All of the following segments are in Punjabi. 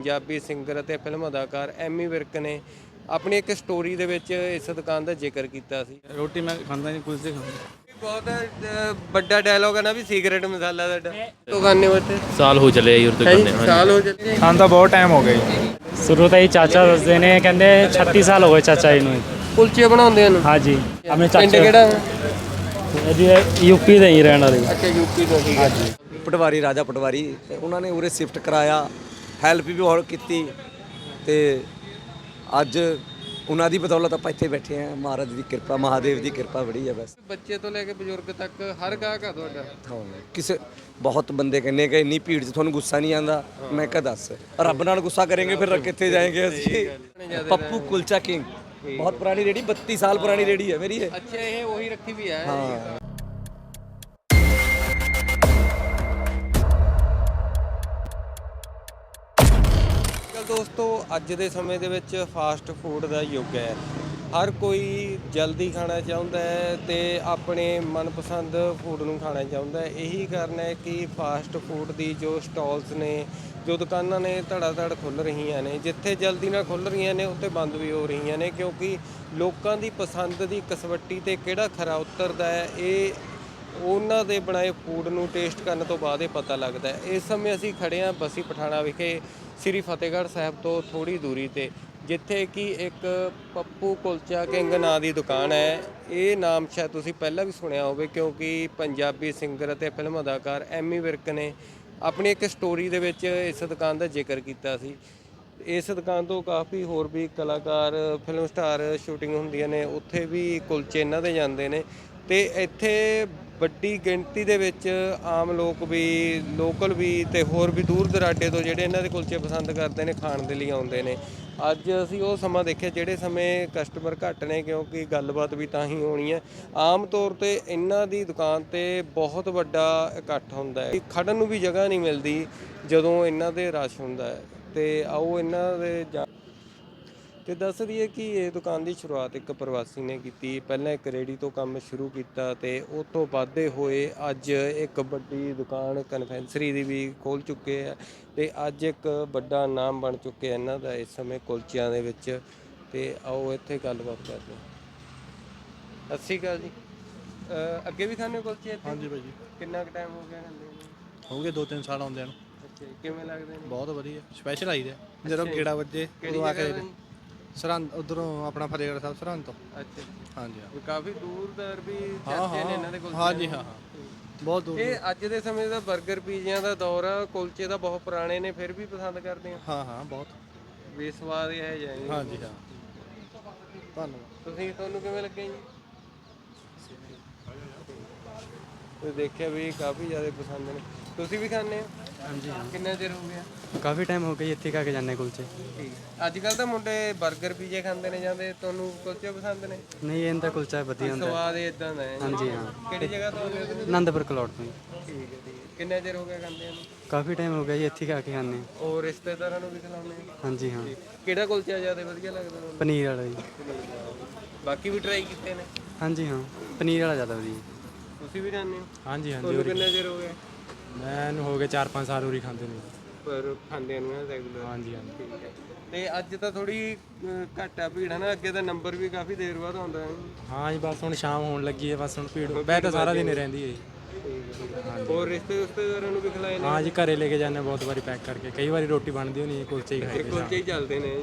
ਪੰਜਾਬੀ ਸਿੰਗਰ ਅਤੇ ਫਿਲਮ ਅਦਾਕਾਰ ਐਮੀ ਵਿਰਕ ਨੇ ਆਪਣੀ ਇੱਕ ਸਟੋਰੀ ਦੇ ਵਿੱਚ ਇਸ ਦੁਕਾਨ ਦਾ ਜ਼ਿਕਰ ਕੀਤਾ ਸੀ। ਰੋਟੀ ਮੈਂ ਖਾਂਦਾ ਨਹੀਂ ਕੁਝ ਨਹੀਂ ਖਾਂਦਾ। ਬਹੁਤ ਅ, ਵੱਡਾ ਡਾਇਲੋਗ ਹੈ ਨਾ ਵੀ ਸੀਕ੍ਰੇਟ ਮਸਾਲਾ ਤੁਹਾਡਾ। ਦੁਕਾਨੇ ਉੱਤੇ ਸਾਲ ਹੋ ਚਲੇ ਯੂਰ ਦੁਕਾਨੇ ਹਾਂ ਸਾਲ ਹੋ ਚੱਲੇ ਖਾਣ ਦਾ ਬਹੁਤ ਟਾਈਮ ਹੋ ਗਿਆ ਜੀ। ਸ਼ੁਰੂ ਤੋਂ ਹੀ ਚਾਚਾ ਦੱਸਦੇ ਨੇ ਕਹਿੰਦੇ 36 ਸਾਲ ਹੋ ਗਏ ਚਾਚਾ ਜੀ ਨੂੰ। ਕੁਲਚੇ ਬਣਾਉਂਦੇ ਹਨ? ਹਾਂਜੀ। ਆਪਣੇ ਪਿੰਡ ਚਾਚਾ ਕਿਹੜਾ ਜੀ ਯੂਪੀ ਦੇ ਹੀ ਰਹਿਣ ਵਾਲੇ। ਅੱਛਾ ਯੂਪੀ ਤੋਂ ਠੀਕ ਹੈ ਪਟਵਾਰੀ ਰਾਜਾ ਪਟਵਾਰੀ ਤੇ ਉਹਨਾਂ ਨੇ ਉਰੇ ਸ਼ਿਫਟ ਕਰਾਇਆ। ਹੈਲਪ ਵੀ ਬਹੁਤ ਕੀਤੀ ਤੇ ਅੱਜ ਉਹਨਾਂ ਦੀ ਬਦੌਲਤ ਆਪਾਂ ਇੱਥੇ ਬੈਠੇ ਆ ਮਹਾਰਾਜ ਦੀ ਕਿਰਪਾ ਮਹਾਦੇਵ ਦੀ ਕਿਰਪਾ ਬੜੀ ਹੈ ਬਸ। ਬੱਚੇ ਤੋਂ ਲੈ ਕੇ ਬਜ਼ੁਰਗ ਤੱਕ ਹਰ ਗਾਹਕ ਆ ਤੁਹਾਡਾ। ਹਾਂ ਕਿਸੇ ਬਹੁਤ ਬੰਦੇ ਕਹਿੰਦੇ ਕਿ ਇੰਨੀ ਭੀੜ 'ਚ ਤੁਹਾਨੂੰ ਗੁੱਸਾ ਨਹੀਂ ਆਂਦਾ ਮੈਂ ਕਿਹਾ ਦੱਸ ਰੱਬ ਨਾਲ ਗੁੱਸਾ ਕਰਾਂਗੇ ਫਿਰ ਕਿੱਥੇ ਜਾਏਂਗੇ ਅਸੀਂ? ਪੱਪੂ ਕੁਲਚਾ ਕਿੰਗ। ਬਹੁਤ ਪੁਰਾਣੀ ਰੇੜੀ 32 ਸਾਲ ਪੁਰਾਣੀ ਰੇੜੀ ਹੈ ਮੇਰੀ ਇਹ। ਅੱਛਾ ਇਹ ਉਹੀ ਰੱਖੀ ਵੀ ਹੈ। ਹਾਂ। ਦੋਸਤੋ, ਅੱਜ ਦੇ ਸਮੇਂ ਦੇ ਵਿੱਚ ਫਾਸਟ ਫੂਡ ਦਾ ਯੁੱਗ ਹੈ। ਹਰ ਕੋਈ ਜਲਦੀ ਖਾਣਾ ਚਾਹੁੰਦਾ ਹੈ ਤੇ ਆਪਣੇ ਮਨਪਸੰਦ ਫੂਡ ਨੂੰ ਖਾਣਾ ਚਾਹੁੰਦਾ ਹੈ। ਇਹੀ ਕਾਰਨ ਹੈ ਕਿ ਫਾਸਟ ਫੂਡ ਦੀ ਜੋ ਸਟਾਲਸ ਨੇ, ਜੋ ਦੁਕਾਨਾਂ ਨੇ ਧੜਾ ਧੜ ਖੁੱਲ ਰਹੀਆਂ ਨੇ, ਜਿੱਥੇ ਜਲਦੀ ਨਾਲ ਖੁੱਲ ਰਹੀਆਂ ਨੇ, ਉੱਥੇ ਬੰਦ ਵੀ ਹੋ ਰਹੀਆਂ ਨੇ, ਕਿਉਂਕਿ ਲੋਕਾਂ ਦੀ ਪਸੰਦ ਦੀ ਕਸਵੱਟੀ ਤੇ ਕਿਹੜਾ ਖਰਾ ਉਤਰਦਾ ਹੈ, ਇਹ ਉਹਨਾਂ ਦੇ ਬਣਾਏ ਫੂਡ ਨੂੰ ਟੇਸਟ ਕਰਨ ਤੋਂ ਬਾਅਦ ਇਹ ਪਤਾ ਲੱਗਦਾ ਹੈ। ਇਸ ਸਮੇਂ ਅਸੀਂ ਖੜੇ ਹਾਂ ਬਸੀ ਪਠਾਣਾ ਵਿਖੇ, ਸ੍ਰੀ ਫਤਿਹਗੜ੍ਹ ਸਾਹਿਬ ਤੋਂ ਥੋੜੀ ਦੂਰੀ ਤੇ, ਜਿੱਥੇ ਕਿ ਇੱਕ ਪੱਪੂ ਕੁਲਚਾ ਕਿੰਗ ਨਾਂ ਦੀ ਦੁਕਾਨ ਹੈ। ਇਹ ਨਾਮ ਸ਼ਾਇਦ ਤੁਸੀਂ ਪਹਿਲਾਂ ਵੀ ਸੁਣਿਆ ਹੋਵੇ, ਕਿਉਂਕਿ ਪੰਜਾਬੀ ਸਿੰਗਰ ਅਤੇ ਫਿਲਮ ਅਦਾਕਾਰ ਐਮੀ ਵਿਰਕ ਨੇ ਆਪਣੀ ਇੱਕ ਸਟੋਰੀ ਦੇ ਵਿੱਚ ਇਸ ਦੁਕਾਨ ਦਾ ਜ਼ਿਕਰ ਕੀਤਾ ਸੀ। ਇਸ ਦੁਕਾਨ ਤੋਂ ਕਾਫੀ ਹੋਰ ਵੀ ਕਲਾਕਾਰ, ਫਿਲਮ ਸਟਾਰ ਸ਼ੂਟਿੰਗ ਹੁੰਦੀਆਂ ਨੇ, ਉੱਥੇ ਵੀ ਕੁਲਚੇ ਇਹਨਾਂ ਦੇ ਜਾਂਦੇ ਨੇ। ਤੇ ਇੱਥੇ ਵੱਡੀ ਗਿਣਤੀ ਦੇ ਵਿੱਚ ਆਮ ਲੋਕ ਵੀ, ਲੋਕਲ ਵੀ ਤੇ ਹੋਰ ਵੀ ਦੂਰ ਦਰਾਡੇ ਤੋਂ ਜਿਹੜੇ ਇਹਨਾਂ ਦੇ ਕੁਲਚੇ ਪਸੰਦ ਕਰਦੇ ਨੇ, ਖਾਣ ਦੇ ਲਈ ਆਉਂਦੇ ਨੇ। ਅੱਜ ਅਸੀਂ ਉਹ ਸਮਾਂ ਦੇਖਿਆ ਜਿਹੜੇ ਸਮੇਂ ਕਸਟਮਰ ਘੱਟ ਨੇ, ਕਿਉਂਕਿ ਗੱਲਬਾਤ ਵੀ ਤਾਂ ਹੀ ਹੋਣੀ ਹੈ। ਆਮ ਤੌਰ ਤੇ ਇਹਨਾਂ ਦੀ ਦੁਕਾਨ ਤੇ ਬਹੁਤ ਵੱਡਾ ਇਕੱਠ ਹੁੰਦਾ ਹੈ। ਖੜਨ ਨੂੰ ਵੀ ਜਗ੍ਹਾ ਨਹੀਂ ਮਿਲਦੀ ਜਦੋਂ ਇਹਨਾਂ ਦੇ ਰਸ਼ ਹੁੰਦਾ ਹੈ। ਤੇ ਆਓ ਇਹਨਾਂ ਦੇ ਜਾ- ਤੇ ਦੱਸ ਦਈਏ ਕਿ ਇਹ ਦੁਕਾਨ ਦੀ ਸ਼ੁਰੂਆਤ ਇੱਕ ਪ੍ਰਵਾਸੀ ਨੇ ਕੀਤੀ। ਪਹਿਲਾਂ ਇੱਕ ਰੇੜੀ ਤੋਂ ਕੰਮ ਸ਼ੁਰੂ ਕੀਤਾ ਤੇ ਉਹ ਤੋਂ ਵਾਧੇ ਹੋਏ ਅੱਜ ਇੱਕ ਵੱਡੀ ਦੁਕਾਨ ਕਨਫੈਂਸਰੀ ਦੀ ਵੀ ਖੋਲ ਚੁੱਕੇ ਆ ਤੇ ਅੱਜ ਇੱਕ ਵੱਡਾ ਨਾਮ ਬਣ ਚੁੱਕਿਆ ਇਹਨਾਂ ਦਾ ਇਸ ਸਮੇਂ ਕੁਲਚਿਆਂ ਦੇ ਵਿੱਚ। ਤੇ ਆਓ ਇੱਥੇ ਗੱਲਬਾਤ ਕਰਦੇ ਹਾਂ। ਸ਼੍ਰੀ ਅਕਾਲ ਜੀ। ਅਹ ਅੱਗੇ ਵੀ ਖਾਣੇ ਕੁਲਚੇ ਇੱਥੇ? ਹਾਂਜੀ ਭਾਈ ਜੀ। ਕਿੰਨਾ ਕੁ ਟਾਈਮ ਹੋ ਗਿਆ ਖਾਂਦੇ ਨੂੰ? ਹੋ ਗਏ 2-3 ਸਾਲ ਆਉਂਦੇ ਨੂੰ। ਅੱਛਾ ਜੀ, ਕਿਵੇਂ ਲੱਗਦੇ ਨੇ? ਬਹੁਤ ਵਧੀਆ। ਸਪੈਸ਼ਲ ਆਈਦਾ ਜਦੋਂ ਕਿਹੜਾ ਵੱਜੇ ਉਦੋਂ ਆ ਕੇ ਸਰਹੰਦ ਉਧਰੋਂ ਆਪਣਾ ਫਤਿਹਗੜ੍ਹ ਸਾਹਿਬ ਸਰਹੰਦ ਤੋਂ। ਅੱਛਾ ਹਾਂਜੀ ਹਾਂ। ਕਾਫੀ ਦੂਰ ਦਰ ਵੀ ਚਰਚੇ ਨੇ ਇਹਨਾਂ ਦੇ ਕੁਲਚੇ ਹਾਂਜੀ ਹਾਂ ਹਾਂ। ਬਹੁਤ ਦੂਰ ਇਹ ਅੱਜ ਦੇ ਸਮੇਂ ਦਾ 버ਗਰ ਪੀਜ਼ਿਆਂ ਦਾ ਦੌਰ ਆ ਕੁਲਚੇ ਦਾ ਬਹੁਤ ਪੁਰਾਣੇ ਨੇ ਫਿਰ ਵੀ ਪਸੰਦ ਕਰਦੇ ਆ। ਹਾਂ ਹਾਂ ਬਹੁਤ। ਵੀ ਸਵਾਦ ਇਹ ਹੈ ਜਾਈ ਹਾਂਜੀ ਹਾਂ। ਧੰਨਵਾਦ। ਤੁਸੀਂ ਤੁਹਾਨੂੰ ਕਿਵੇਂ ਲੱਗੇ ਜੀ? ਤੁਸੀਂ ਦੇਖਿਆ ਵੀ ਕਾਫੀ ਜ਼ਿਆਦਾ ਪਸੰਦ ਨੇ। ਤੁਸੀਂ ਵੀ ਖਾਂਦੇ ਹੋ? ਹਾਂਜੀ ਹਾਂ। ਕਿੰਨਾ ਚਿਰ ਹੋ ਗਿਆ? ਕਾਫੀ ਟਾਈਮ ਹੋ ਗਿਆ ਇੱਥੇ ਖਾ ਕੇ ਜਾਂਦੇ ਕੁਲਚੇ। ਠੀਕ। ਅੱਜ ਕੱਲ ਤਾਂ ਮੁੰਡੇ 버ਗਰ ਪੀਜ਼ੇ ਖਾਂਦੇ ਨੇ ਜਾਂਦੇ ਤੁਹਾਨੂੰ ਕੁਲਚੇ ਪਸੰਦ ਨੇ? ਨਹੀਂ ਇਹਨਾਂ ਦਾ ਕੁਲਚਾ ਵਧੀਆ ਹੁੰਦਾ। ਸਵਾਦ ਇਦਾਂ ਦਾ ਹੈ। ਹਾਂਜੀ ਹਾਂ। ਕਿਹੜੀ ਜਗ੍ਹਾ ਤੋਂ ਆਉਂਦੇ ਹੋ ਤੁਸੀਂ? ਆਨੰਦਪੁਰ ਕਲੌੜ ਤੋਂ ਜੀ। ਠੀਕ ਹੈ ਠੀਕ ਹੈ। ਕਿੰਨਾ ਚਿਰ ਹੋ ਗਿਆ ਖਾਂਦੇ ਨੂੰ? ਕਾਫੀ ਟਾਈਮ ਹੋ ਗਿਆ ਜੀ ਇੱਥੇ ਖਾ ਕੇ ਜਾਂਦੇ ਹਾਂ। ਹੋਰ ਰਿਸ਼ਤੇਦਾਰਾਂ ਨੂੰ ਵੀ ਖਿਲਾਉਂਦੇ ਆ ਹਾਂਜੀ ਹਾਂ। ਕਿਹੜਾ ਕੁਲਚਾ ਜ਼ਿਆਦਾ ਵਧੀਆ ਲੱਗਦਾ ਤੁਹਾਨੂੰ? ਪਨੀਰ ਵਾਲਾ ਜੀ। ਬਾਕੀ ਵੀ ਟਰਾਈ ਕੀਤੇ ਨੇ? ਹਾਂਜੀ ਹਾਂ। ਪਨੀਰ ਵਾਲਾ ਜ਼ਿਆਦਾ ਵਧੀਆ। ਜੀ। ਤੁਸੀਂ ਵੀ ਖਾਂਦੇ ਹੋ? ਹਾਂਜੀ ਹਾਂਜੀ ਤੁਹਾਨੂੰ ਕਿੰਨਾ ਚਿਰ ਹੋ ਗਿਆ ਮੈਨੂੰ ਹੋ ਗਏ 4-5 ਸਾਲ ਉਰੀ ਖਾਂਦੇ ਨੇ। ਪਰ ਖਾਂਦੇ ਨੂੰ ਰੈਗੂਲਰ ਹਾਂਜੀ ਹਾਂਜੀ। ਠੀਕ ਹੈ। ਤੇ ਅੱਜ ਤਾਂ ਥੋੜੀ ਘੱਟ ਆ ਭੀੜ ਹੈ ਨਾ? ਅੱਗੇ ਤਾਂ ਨੰਬਰ ਵੀ ਕਾਫੀ ਦੇਰ ਬਾਅਦ ਆਉਂਦਾ ਹੈ। ਹਾਂ ਜੀ ਬਸ ਹੁਣ ਸ਼ਾਮ ਹੋਣ ਲੱਗੀ ਹੈ ਬਸ ਹੁਣ ਭੀੜ ਬੈ ਤਾਂ ਸਾਰਾ ਦਿਨ ਹੀ ਰਹਿੰਦੀ ਹੈ। ਹੋਰ ਰਿਸ਼ਤੇ ਰਿਸ਼ਤੇਦਾਰਾਂ ਨੂੰ ਵੀ ਖਿਲਾਏ ਨੇ? ਹਾਂ ਜੀ ਘਰੇ ਲੈ ਕੇ ਜਾਂਦੇ ਬਹੁਤ ਵਾਰੀ ਪੈਕ ਕਰਕੇ। ਕਈ ਵਾਰੀ ਰੋਟੀ ਬਣਦੀ ਹੋਣੀ ਕੁਲਚੇ ਹੀ ਖਾਈ ਕੁਲਚੇ ਹੀ ਚੱਲਦੇ ਨੇ।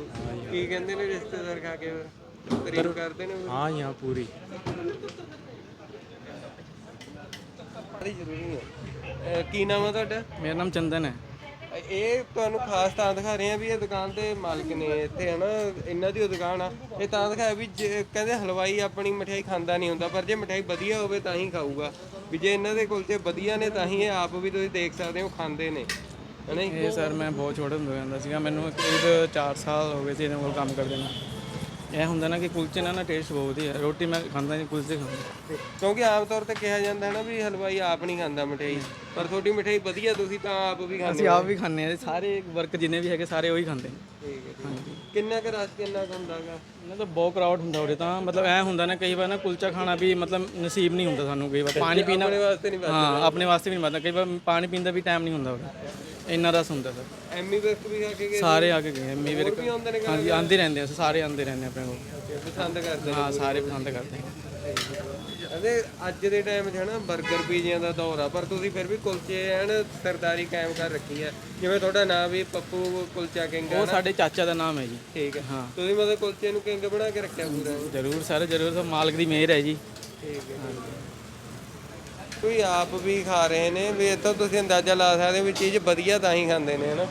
ਕੀ ਕਹਿੰਦੇ ਨੇ ਰਿਸ਼ਤੇਦਾਰ ਖਾ ਕੇ? ਤਾਰੀਫ ਕਰਦੇ ਨੇ? ਹਾਂ ਜੀ ਹਾਂ ਪੂਰੀ। ਜ਼ਰੂਰੀ ਹੈ। ਕੀ ਨਾਮ ਹੈ ਤੁਹਾਡਾ? ਮੇਰਾ ਨਾਮ ਚੰਦਨ ਹੈ। ਇਹ ਤੁਹਾਨੂੰ ਖਾਸ ਤਾਂ ਦਿਖਾ ਰਹੇ ਆ ਵੀ ਇਹ ਦੁਕਾਨ ਤੇ ਮਾਲਕ ਨੇ ਇੱਥੇ ਹਨਾ? ਇਹਨਾਂ ਦੀ ਉਹ ਦੁਕਾਨ ਆ। ਇਹ ਤਾਂ ਦਿਖਾਇਆ ਵੀ ਜੇ- ਕਹਿੰਦੇ ਹਲਵਾਈ ਆਪਣੀ ਮਠਿਆਈ ਖਾਂਦਾ ਨਹੀਂ ਹੁੰਦਾ ਪਰ ਜੇ ਮਠਿਆਈ ਵਧੀਆ ਹੋਵੇ ਤਾਂ ਹੀ ਖਾਊਗਾ। ਵੀ ਜੇ ਇਹਨਾਂ ਦੇ ਕੁਲਚੇ ਵਧੀਆ ਨੇ ਤਾਂ ਹੀ ਇਹ ਆਪ ਵੀ ਤੁਸੀਂ ਦੇਖ ਸਕਦੇ ਹੋ ਖਾਂਦੇ ਨੇ। ਹਨਾ ਜੀ? ਇਹ ਸਰ ਮੈਂ ਬਹੁਤ ਛੋਟਾ ਹੁੰਦਾ ਜਾਂਦਾ ਸੀਗਾ। ਮੈਨੂੰ ਕਰੀਬ 4 ਸਾਲ ਹੋ ਗਏ ਸੀ ਇਹਨਾਂ ਕੋਲ ਕੰਮ ਕਰਦੇ ਨੂੰ। ਇਹ ਹੁੰਦਾ ਨਾ ਕਿ ਕੁਲਚੇ ਨਾਲ ਨਾ ਟੇਸਟ ਬਹੁਤ ਵਧੀਆ। ਹੈ। ਰੋਟੀ ਮੈਂ ਖਾਂਦਾ ਨਹੀਂ ਕੁਲਚੇ ਖਾਂਦਾ। ਕਿਉਂਕਿ ਆਮ ਤੌਰ ਤੇ ਕਿਹਾ ਜਾਂਦਾ ਹੈ ਨਾ ਵੀ ਹਲਵਾਈ ਆਪ ਨਹੀਂ ਖਾਂਦਾ ਮਠਿਆਈ। ਪਰ ਤੁਹਾਡੀ ਮਠਿਆਈ ਵਧੀਆ ਤੁਸੀਂ ਤਾਂ ਆਪ ਵੀ ਖਾਂਦੇ ਅਸੀਂ ਆਪ ਵੀ ਖਾਂਦੇ ਆ ਸਾਰੇ ਵਰਕ ਜਿੰਨੇ ਵੀ ਹੈਗੇ ਸਾਰੇ ਉਹੀ ਖਾਂਦੇ ਨੇ। ਠੀਕ ਹੈ ਠੀਕ ਹੈ। ਕਿੰਨਾ ਕੁ ਰਸ਼ ਕਿੰਨਾ ਕੁ ਹੁੰਦਾਗਾ ਇਹਨਾਂ ਤਾਂ ਬਹੁਤ ਕਰਾਊਡ ਹੁੰਦਾ ਉਰੇ ਤਾਂ। ਮਤਲਬ ਐ ਹੁੰਦਾ ਨਾ ਕਈ ਵਾਰ ਨਾ ਕੁਲਚਾ ਖਾਣਾ ਵੀ ਮਤਲਬ ਨਸੀਬ ਨਹੀਂ ਹੁੰਦਾ ਸਾਨੂੰ। ਕਈ ਵਾਰ ਪਾਣੀ ਪੀਣਾ ਆਪਣੇ ਵਾਸਤੇ ਨਹੀਂ ਹਾਂ ਆਪਣੇ ਵਾਸਤੇ ਵੀ ਨਹੀਂ ਮਤਲਬ ਕਈ ਵਾਰ ਪਾਣੀ ਪੀਣ ਦਾ ਵੀ ਟਾਈਮ ਨਹੀਂ ਹੁੰਦਾ ਉਰੇ। ਇੰਨਾ ਰਸ ਹੁੰਦਾ ਸਰ। ਐਮੀ ਵਿਰਕ ਵੀ ਖਾ ਕੇ ਗਏ ਸਾਰੇ ਆ ਕੇ ਗਏ। ਐਮੀ ਵੀਰ ਵੀ ਆਉਂਦੇ ਨੇ ਹਾਂਜੀ ਆਂਦੇ ਰਹਿੰਦੇ ਆ ਸਾਰੇ ਆਂਦੇ ਰਹਿੰਦੇ ਆ। ਆਪਣੇ ਕੋਲ ਪਸੰਦ ਕਰਦੇ ਹਾਂ ਸਾਰੇ ਪਸੰਦ ਕਰਦੇ ਆ ਅਦੇ ਅੱਜ ਦੇ ਟਾਈਮ 'ਚ ਹਨਾ 버ਗਰ ਪੀਜ਼ਿਆਂ ਦਾ ਦੌਰ ਆ ਪਰ ਤੁਸੀਂ ਫਿਰ ਵੀ ਕੁਲਚੇ ਐਨ ਸਰਦਾਰੀ ਕਾਇਮ ਕਰ ਰੱਖੀ ਹੈ ਜਿਵੇਂ ਤੁਹਾਡਾ ਨਾਮ ਵੀ ਪੱਪੂ ਕੁਲਚਾ ਕਿੰਗ ਹੈ ਉਹ ਨਾ? ਸਾਡੇ ਚਾਚਾ ਦਾ ਨਾਮ ਹੈ ਜੀ। ਠੀਕ ਹੈ ਹਾਂ। ਤੁਸੀਂ ਮਤਲਬ ਕੁਲਚੇ ਨੂੰ ਕਿੰਗ ਬਣਾ ਕੇ ਰੱਖਿਆ ਪੂਰਾ? ਜ਼ਰੂਰ ਸਰ ਜ਼ਰੂਰ ਸਰ ਮਾਲਕ ਦੀ ਮਿਹਰ ਹੈ ਜੀ। ਠੀਕ ਹੈ ਕੋਈ ਆਪ ਵੀ ਖਾ ਰਹੇ ਨੇ ਵੀ ਇੱਥੋਂ ਤੁਸੀਂ ਅੰਦਾਜ਼ਾ ਲਾ ਸਕਦੇ ਹੋ ਵੀ ਚੀਜ਼ ਵਧੀਆ ਤਾਂ ਹੀ ਖਾਂਦੇ ਨੇ ਹਨਾ?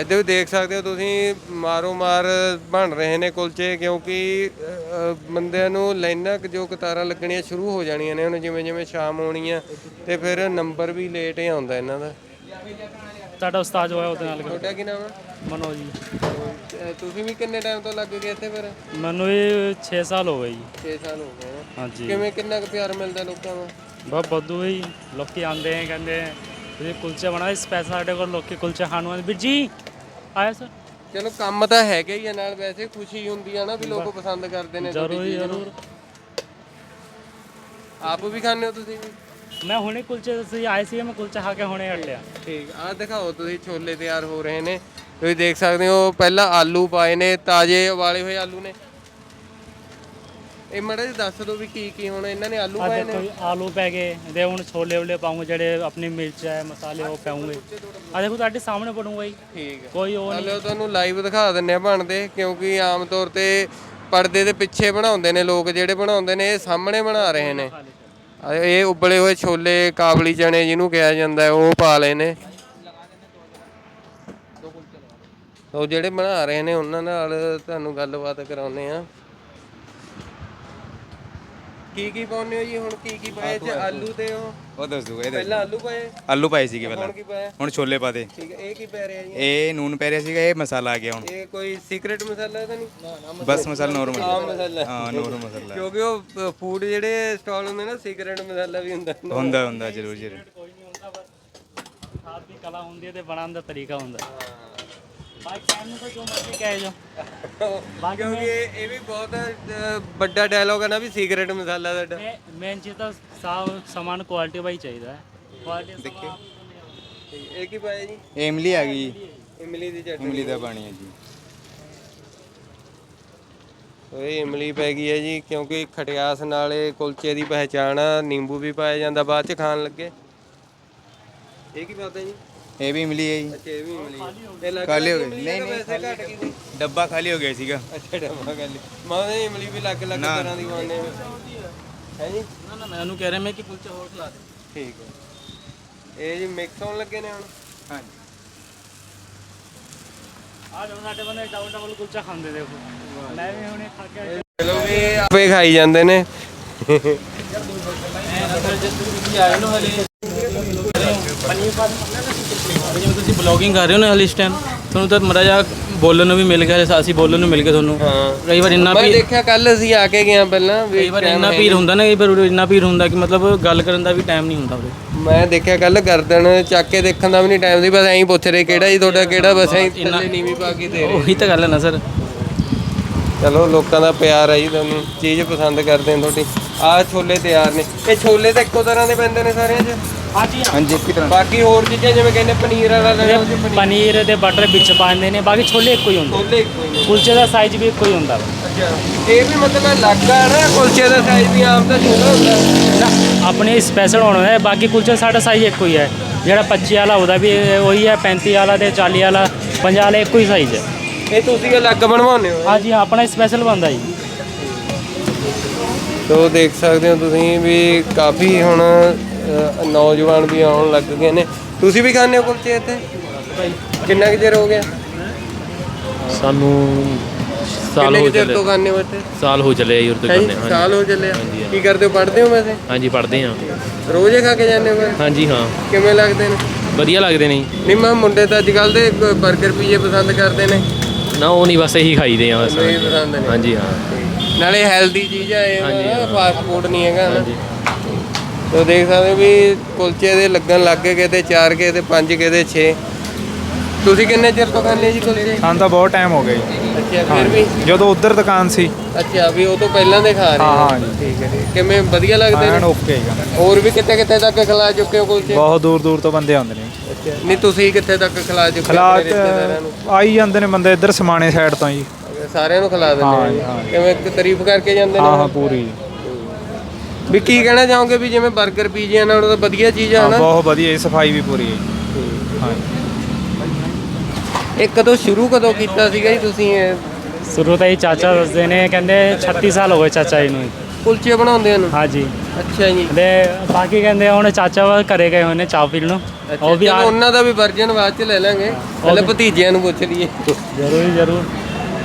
ਇੱਥੇ ਵੀ ਦੇਖ ਸਕਦੇ ਹੋ ਤੁਸੀਂ ਮਾਰੋ ਮਾਰ ਬਣ ਰਹੇ ਨੇ ਕੁਲਚੇ ਕਿਉਂਕਿ ਬੰਦਿਆਂ ਨੂੰ ਲਾਈਨਾਂ ਜੋ ਕਤਾਰਾਂ ਲੱਗਣੀਆਂ ਸ਼ੁਰੂ ਹੋ ਜਾਣੀਆਂ ਨੇ ਹੁਣ ਜਿਵੇਂ ਜਿਵੇਂ ਸ਼ਾਮ ਹੋਣੀ ਆ ਤੇ ਫਿਰ ਨੰਬਰ ਵੀ ਲੇਟ ਹੀ ਆਉਂਦਾ ਇਹਨਾਂ ਦਾ। ਸਾਡਾ ਉਸਤਾਦ ਹੋਇਆ ਉਹਦੇ ਨਾਲ ਤੁਹਾਡਾ ਕੀ ਨਾਮ ਹੈ ਜੀ। ਤੁਸੀਂ ਵੀ ਕਿੰਨੇ ਟਾਈਮ ਤੋਂ ਲੱਗ ਗਏ ਇੱਥੇ ਫਿਰ? ਮੈਨੂੰ ਇਹ 6 ਸਾਲ ਹੋ ਗਏ ਜੀ। 6 ਸਾਲ ਹੋ ਗਏ ਹਾਂਜੀ। ਕਿਵੇਂ ਕਿੰਨਾ ਕੁ ਪਿਆਰ ਮਿਲਦਾ ਲੋਕਾਂ ਦਾ ਬਹੁਤ ਬੱਦੂ ਲੋਕੀ ਆਉਂਦੇ ਆ ਕਹਿੰਦੇ ਤੁਸੀਂ ਕੁਲਚੇ ਬਣਾਓ ਸਪੈਸ਼ਲ ਸਾਡੇ ਕੋਲ ਲੋਕੀ ਕੁਲਚੇ ਖਾਣ ਵਾਲੇ ਵੀਰ ਜੀ ਆਇਆ ਸਰ? ਚਲੋ ਕੰਮ ਤਾਂ ਹੈਗਾ ਹੀ ਆ ਨਾਲ ਵੈਸੇ ਖੁਸ਼ੀ ਹੁੰਦੀ ਆ ਨਾ ਵੀ ਲੋਕ ਪਸੰਦ ਕਰਦੇ ਨੇ ਤੁਹਾਡੀ ਜ਼ਰੂਰ ਚੀਜ਼ ਨੂੰ। ਜ਼ਰੂਰ। ਆਪ ਵੀ ਖਾਂਦੇ ਹੋ ਤੁਸੀਂ? ਵੀ ਮੈਂ ਹੁਣੇ ਕੁਲਚੇ ਤੁਸੀਂ ਆਏ ਸੀ ਮੈਂ ਕੁਲਚਾ ਖਾ ਕੇ ਹੁਣੇ ਹਟਿਆ। ਠੀਕ ਆਹ ਦਿਖਾਓ ਤੁਸੀਂ ਛੋਲੇ ਤਿਆਰ ਹੋ ਰਹੇ ਨੇ। ਤੁਸੀਂ ਦੇਖ ਸਕਦੇ ਹੋ ਪਹਿਲਾਂ ਆਲੂ ਪਾਏ ਨੇ ਤਾਜ਼ੇ ਉਬਾਲੇ ਹੋਏ ਆਲੂ ਨੇ। ਇਹ ਮੜਾ ਜੀ ਦੱਸ ਦਿਓ ਵੀ ਕੀ ਕੀ ਹੁਣ ਇਹਨਾਂ ਨੇ ਆਲੂ ਪਾਏ ਨੇ? ਆਲੂ ਪੈ ਗਏ ਦੇ ਹੁਣ ਛੋਲੇ ਵਲੇ ਪਾਉਂਗੇ ਜਿਹੜੇ ਆਪਣੀ ਮਿਰਚ ਹੈ ਮਸਾਲੇ ਉਹ ਪਾਉਂਗੇ। ਆ ਦੇਖੋ ਤੁਹਾਡੇ ਸਾਹਮਣੇ ਪੜੂੰਗਾ ਜੀ। ਠੀਕ ਹੈ। ਕੋਈ ਉਹ ਹਲੋ ਤੁਹਾਨੂੰ ਲਾਈਵ ਦਿਖਾ ਦਿੰਨੇ ਆ ਬਣਦੇ ਕਿਉਂਕਿ ਆਮ ਤੌਰ ਤੇ ਪਰਦੇ ਦੇ ਪਿੱਛੇ ਬਣਾਉਂਦੇ ਨੇ ਲੋਕ ਜਿਹੜੇ ਬਣਾਉਂਦੇ ਨੇ ਇਹ ਸਾਹਮਣੇ ਬਣਾ ਰਹੇ ਨੇ। ਆ ਇਹ ਉਬਲੇ ਹੋਏ ਛੋਲੇ ਕਾਬਲੀ ਚਣੇ ਜਿਹਨੂੰ ਕਿਹਾ ਜਾਂਦਾ ਹੈ ਉਹ ਪਾ ਲਏ ਨੇ। ਉਹ ਜਿਹੜੇ ਬਣਾ ਰਹੇ ਨੇ ਉਹਨਾਂ ਨਾਲ ਤੁਹਾਨੂੰ ਗੱਲਬਾਤ ਕਰਾਉਨੇ ਆ ਕੀ ਕੀ ਪਾਉਂਦੇ ਹੋ ਜੀ? ਹੁਣ ਕੀ ਕੀ ਪਾਏ? ਚ ਆਲੂ। ਤੇ ਉਹ ਉਹ ਦੱਸ ਦੂਗਾ ਇਹਦੇ ਪਹਿਲਾਂ ਆਲੂ ਪਾਏ? ਆਲੂ ਪਾਏ ਸੀਗੇ ਪਹਿਲਾਂ। ਹੁਣ ਕੀ ਪਾਇਆ? ਹੁਣ ਛੋਲੇ ਪਾਦੇ ਠੀਕ ਹੈ ਇਹ ਕੀ ਪੈ ਰਿਹਾ ਜੀ? ਇਹ ਨੂਨ ਪੈ ਰਿਹਾ ਸੀਗਾ ਇਹ ਮਸਾਲਾ ਆ ਗਿਆ ਹੁਣ। ਇਹ ਕੋਈ ਸੀਕ੍ਰੀਟ ਮਸਾਲਾ ਤਾਂ ਨਹੀਂ? ਬਸ ਮਸਾਲਾ ਨਾਰਮਲ ਆਮ ਮਸਾਲਾ। ਹਾਂ ਨਾਰਮਲ ਮਸਾਲਾ। ਕਿਉਂਕਿ ਉਹ ਫੂਡ ਜਿਹੜੇ ਸਟਾਲ ਹੁੰਦੇ ਨਾ ਸੀਕ੍ਰੀਟ ਮਸਾਲਾ ਵੀ ਹੁੰਦਾ। ਨਾ। ਹੁੰਦਾ ਹੁੰਦਾ ਜ਼ਰੂਰ ਜ਼ਰੂਰ। ਕੋਈ ਨਹੀਂ ਹੁੰਦਾ ਬਸ। ਖਾਦ ਦੀ ਕਲਾ ਹੁੰਦੀ ਹੈ ਤੇ ਬਣਾਉਣ ਦਾ ਤਰੀਕਾ ਹੁੰਦਾ। ਬਾਕੀ ਟਾਈਮ ਨੂੰ ਤਾਂ ਜੋ ਮਰਜ਼ੀ ਕਹੇ ਜੋ ਕਿਉਂਕਿ ਇਹ ਇਹ ਵੀ ਬਹੁਤ ਅ, ਵੱਡਾ ਡਾਇਲੋਗ ਹੈ ਨਾ ਵੀ ਸੀਕ੍ਰੀਟ ਮਸਾਲਾ ਸਾਡਾ। ਮੇਨ ਚੀਜ਼ ਤਾਂ ਸਾਫ਼ ਸਮਾਨ ਕੁਆਲਿਟੀ ਵਾਈ ਚਾਹੀਦਾ ਹੈ। ਕੁਆਲਿਟੀ ਦੇਖੇ ਠੀਕ, ਇਹ ਕੀ ਪਾਇਆ ਜੀ? ਇਹ ਇਮਲੀ ਆ ਗਈ। ਇਮਲੀ ਦੀ ਚਟਨੀ। ਇਮਲੀ ਦਾ ਪਾਣੀ ਹੈ ਜੀ। ਓਏ ਇਮਲੀ ਪੈ ਗਈ ਹੈ ਜੀ ਕਿਉਂਕਿ ਖਟਿਆਸ ਨਾਲ ਇਹ ਕੁਲਚੇ ਦੀ ਪਹਿਚਾਣ ਆ। ਨਿੰਬੂ ਵੀ ਪਾਇਆ ਜਾਂਦਾ ਬਾਅਦ ਚ ਖਾਣ ਲੱਗੇ। ਇਹ ਕੀ ਪਾਉਂਦੇ ਜੀ? ਇਹ ਵੀ ਇਮਲੀ ਹੈ ਜੀ। ਅੱਛਾ ਇਹ ਵੀ ਇਹ ਲੱਗ ਖਾਲੀ ਹੋ ਗਈ। ਨਹੀਂ, ਨਹੀਂ, ਵੈਸੇ ਘਟ ਗਈ ਸੀ ਡੱਬਾ ਖਾਲੀ ਹੋ ਗਿਆ ਸੀਗਾ। ਅੱਛਾ ਡੱਬਾ ਗੱਲ ਮਾਂ ਨੇ ਇਮਲੀ ਵੀ ਲੱਗ ਲੱਗ ਨਾ। ਤਰ੍ਹਾਂ ਦੀ ਪਾਉਂਦੇ ਹੈ। ਜੀ? ਨਾ ਨਾ ਮੈਂ ਉਹਨੂੰ ਕਹਿ ਰਿਹਾ ਮੈਂ ਕਿ ਕੁਲਚਾ ਹੋਰ ਖਿਲਾ ਦੇ। ਠੀਕ ਹੈ। ਇਹ ਜੀ ਮਿਕਸ ਹੋਣ ਲੱਗੇ ਨੇ ਹੁਣ? ਹਾਂਜੀ। ਆ ਜੋ ਸਾਡੇ ਬੰਦੇ ਡਬਲ ਡਬਲ ਕੁਲਚਾ ਖਾਂਦੇ ਦੇਖੋ। ਮੈਂ ਵੀ ਹੁਣੇ ਖਾ ਕੇ ਆਇਆ। ਚਲੋ ਵੀ ਆਪੇ ਖਾਈ ਜਾਂਦੇ ਨੇ। ਜਿਵੇਂ ਤੁਸੀਂ ਬਲੌਗਿੰਗ ਕਰ ਰਹੇ ਹੋ ਨਾ ਹਲੇ ਇਸ ਟਾਈਮ ਤੁਹਾਨੂੰ ਤਾਂ ਮੜਾ ਜਾ ਬੋਲਣ ਨੂੰ ਵੀ ਮਿਲ ਗਿਆ ਅਸੀਂ ਬੋਲਣ ਨੂੰ ਮਿਲ ਗਏ ਤੁਹਾਨੂੰ। ਹਾਂ। ਕਈ ਵਾਰ ਇੰਨਾ ਮੈਂ ਭੀੜ ਦੇਖਿਆ ਕੱਲ ਅਸੀਂ ਆ ਕੇ ਗਏ ਹਾਂ ਪਹਿਲਾਂ ਵੀ ਕਈ ਵਾਰ ਇੰਨਾ ਭੀੜ ਹੁੰਦਾ ਨਾ ਕਈ ਵਾਰ ਉਰੇ ਇੰਨਾ ਭੀੜ ਹੁੰਦਾ ਕਿ ਮਤਲਬ ਗੱਲ ਕਰਨ ਦਾ ਵੀ ਟਾਈਮ ਨਹੀਂ ਹੁੰਦਾ ਉਰੇ। ਮੈਂ ਦੇਖਿਆ ਕੱਲ ਗਰਦਨ ਚੱਕ ਕੇ ਦੇਖਣ ਦਾ ਵੀ ਨਹੀਂ ਟਾਈਮ ਸੀ ਬਸ ਐਂ ਹੀ ਪੁੱਛ ਰਹੇ ਕਿਹੜਾ ਜੀ ਤੁਹਾਡਾ ਕਿਹੜਾ ਬਸ ਐਂ ਹੀ ਥੱਲੇ ਨੀਵੀਂ ਪਾ ਕੇ ਦੇ ਰਹੇ। ਉਹੀ ਤਾਂ ਗੱਲ ਹੈ ਨਾ ਸਰ। ਚਲੋ ਲੋਕਾਂ ਦਾ ਪਿਆਰ ਹੈ ਜੀ ਤੁਹਾਨੂੰ ਚੀਜ਼ ਪਸੰਦ ਕਰਦੇ ਨੇ ਤੁਹਾਡੀ। ਆਹ ਛੋਲੇ ਤਿਆਰ ਨੇ। ਇਹ ਛੋਲੇ ਤਾਂ ਇੱਕੋ ਤਰ੍ਹਾਂ ਦੇ ਪੈਂਦੇ ਨੇ ਸਾਰਿਆਂ 'ਚ? ਹਾਂਜੀ ਇੱਕ ਤਰ੍ਹਾਂ ਬਾਕੀ ਹੋਰ ਚੀਜ਼ਾਂ ਜਿਵੇਂ ਕਹਿੰਦੇ ਪਨੀਰ ਵਾਲਾ ਲੈਣਾ ਉਹ 'ਚ ਪਨੀਰ। ਪਨੀਰ ਤੇ ਬਟਰ ਵਿੱਚ ਪਾਉਂਦੇ ਨੇ ਬਾਕੀ ਛੋਲੇ ਇੱਕੋ ਹੀ ਹੁੰਦੇ। ਛੋਲੇ ਇੱਕੋ ਹੀ ਨੇ। ਕੁਲਚੇ ਦਾ ਸਾਈਜ਼ ਵੀ ਇੱਕੋ ਹੀ ਹੁੰਦਾ। ਵਾ ਅੱਛਾ। ਇਹ ਵੀ ਮਤਲਬ ਅਲੱਗ ਆ ਨਾ ਕੁਲਚੇ ਦਾ ਸਾਈਜ਼ ਵੀ ਆਮ ਤਾਂ ਛੋਟਾ ਹੁੰਦਾ। ਨਾ ਆਪਣੇ ਸਪੈਸ਼ਲ ਹੋਣਾ ਹੈ ਬਾਕੀ ਕੁਲਚੇ ਸਾਡਾ ਸਾਈਜ਼ ਇੱਕੋ ਹੀ ਹੈ। ਜਿਹੜਾ 25 ਵਾਲਾ ਉਹਦਾ ਵੀ ਉਹੀ ਹੈ 35 ਵਾਲਾ ਤੇ 40 ਵਾਲਾ 50 ਵਾਲਾ ਇੱਕੋ ਹੀ ਸਾਈਜ਼ ਹੈ। ਇਹ ਤੁਸੀਂ ਅਲੱਗ ਬਣਵਾਉਂਦੇ ਹੋ। ਹਾਂਜੀ ਹਾਂ ਆਪਣਾ ਸਪੈਸ਼ਲ ਬਣਦਾ ਜੀ। ਤੋ ਦੇਖ ਸਕਦੇ ਹੋ ਤੁਸੀਂ ਵੀ ਕਾਫੀ ਹੁਣ ਅ, ਨੌਜਵਾਨ ਵੀ ਆਉਣ ਲੱਗ ਗਏ ਨੇ। ਤੁਸੀਂ ਵੀ ਖਾਂਦੇ ਹੋ ਕੁਲਚੇ ਇੱਥੇ? ਕਿੰਨਾ ਕੁ ਚਿਰ ਹੋ ਗਿਆ? ਸਾਨੂੰ ਸਾਲ ਕਿੰਨੇ ਹੋ ਕੁ ਚਿਰ ਚੱਲੇ। ਤੋਂ ਖਾਂਦੇ ਹੋ ਇੱਥੇ? ਸਾਲ ਹੋ ਚੱਲੇ ਯੂਰ ਤੋਂ ਜੀ ਕਰਨੇ ਹਾਂਜੀ ਸਾਲ ਹੋ ਚੱਲਿਆ ਕੀ ਕਰਦੇ ਹੋ ਪੜ੍ਹਦੇ ਹੋ ਵੈਸੇ? ਹਾਂਜੀ ਪੜ੍ਹਦੇ ਹਾਂ। ਰੋਜ਼ ਹੀ ਖਾ ਕੇ ਜਾਂਦੇ ਹੋ ਫਿਰ? ਹਾਂਜੀ ਹਾਂ। ਕਿਵੇਂ ਲੱਗਦੇ ਨੇ? ਵਧੀਆ ਲੱਗਦੇ ਨੇ ਨਹੀਂ ਮੈਂ ਮੁੰਡੇ ਤਾਂ ਅੱਜ ਕੱਲ ਦੇ 버ਗਰ ਪੀਜ਼ੇ ਪਸੰਦ ਕਰਦੇ ਨੇ। ਨਾ ਉਹ ਨਹੀਂ ਬਸ ਇਹੀ ਖਾਈਦੇ ਆ ਬਸ। ਨਹੀਂ ਪਸੰਦ ਨੇ। ਹਾਂਜੀ ਹਾਂ। ਨਾਲੇ ਹੈਲਦੀ ਚੀਜ਼ ਹੈ ਇਹ ਹਾਂ। ਫਾਸਟ ਫੂਡ ਨਹੀਂ ਹੈਗਾ ਨਾ। ਹਾਂਜੀ। ਤੋ ਦੇਖ ਸਕਦੇ ਹੋ ਵੀ ਕੁਲਚੇ ਦੇ ਲੱਗਣ ਲੱਗ ਗਏ ਕਿਤੇ 4 ਕੇ ਤੇ 5 ਕੇ ਤੇ 6 ਤੁਸੀਂ ਕਿੰਨੇ ਚਿਰ ਤੋਂ ਖਾਂਦੇ ਜੀ ਕੁਲਚੇ? ਸਾਨੂੰ ਤਾਂ ਬਹੁਤ ਟਾਈਮ ਹੋ ਗਿਆ ਜੀ। ਅੱਛਾ ਫਿਰ ਵੀ? ਜਦੋਂ ਉਧਰ ਦੁਕਾਨ ਸੀ। ਅੱਛਾ ਵੀ ਉਹ ਤੋਂ ਪਹਿਲਾਂ ਦੇ ਖਾ ਰਹੇ ਹਾਂ, ਹੋ। ਜੀ। ਠੀਕ ਹੈ ਹੈ। ਕਿਵੇਂ ਵਧੀਆ ਲੱਗਦੇ ਐਨ ਨੇ ਓਕੇ ਹੈਗਾ। ਹੋਰ ਵੀ ਕਿਤੇ ਕਿਤੇ ਤੱਕ ਖਿਲਾ ਚੁੱਕੇ ਹੋ ਕੁਲਚੇ? ਬਹੁਤ ਦੂਰ ਦੂਰ ਤੋਂ ਬੰਦੇ ਆਉਂਦੇ ਨੇ। ਨਹੀਂ ਤੁਸੀਂ ਕਿੱਥੇ ਤੱਕ ਖਿਲਾ ਚੁੱਕੇ ਹੋ ਰਿਸ਼ਤੇਦਾਰਾਂ ਨੂੰ? ਖਲਾਤ ਆਈ ਜਾਂਦੇ ਨੇ ਬੰਦੇ ਇੱਧਰ ਸਮਾਣੇ ਸਾਈਡ ਤੋਂ ਜੀ। ਸਾਰਿਆਂ ਨੂੰ ਖਿਲਾ ਦਿੰਦੇ ਜੀ। ਕਿਵੇਂ ਤਾਰੀਫ ਕਰਕੇ ਜਾਂਦੇ ਨੇ ਹਾਂ ਹਾਂ ਪੂਰੀ। ਵੀ ਕੀ ਕਹਿਣਾ ਚਾਹੋਗੇ ਵੀ ਜਿਵੇਂ 버ਗਰ ਪੀਜ਼ੇ ਨਾਲੋਂ ਤਾਂ ਵਧੀਆ ਚੀਜ਼ ਆ ਹਾਂ, ਨਾ? ਬਹੁਤ ਵਧੀਆ ਜੀ ਸਫ਼ਾਈ ਵੀ ਪੂਰੀ ਹੈ ਜੀ। ਹਾਂ ਇਹ ਕਦੋਂ ਸ਼ੁਰੂ ਕਦੋਂ ਕੀਤਾ ਸੀਗਾ ਜੀ ਤੁਸੀਂ ਇਹ? ਸ਼ੁਰੂ ਤੋਂ ਹੀ ਚਾਚਾ ਦੱਸਦੇ ਨੇ ਕਹਿੰਦੇ 36 ਸਾਲ ਹੋ ਗਏ ਚਾਚਾ ਜੀ ਨੂੰ ਕੁਲਚੇ ਬਣਾਉਂਦੇ ਨੂੰ ਹਾਂਜੀ। ਅੱਛਾ ਜੀ। ਤੇ ਬਾਕੀ ਕਹਿੰਦੇ ਹੁਣ ਚਾਚਾ ਵਾ ਘਰੇ ਗਏ ਹੋਏ ਨੇ ਚਾਹ ਪੀਣ ਨੂੰ। ਉਹ ਵੀ ਆ ਉਹਨਾਂ ਦਾ ਵੀ ਵਰਜਨ ਬਾਅਦ ਚ ਲੈ ਲਾਂਗੇ। ਪਹਿਲੇ ਭਤੀਜਿਆਂ ਨੂੰ ਪੁੱਛ ਲਈਏ। ਜ਼ਰੂਰ ਜ਼ਰੂਰ।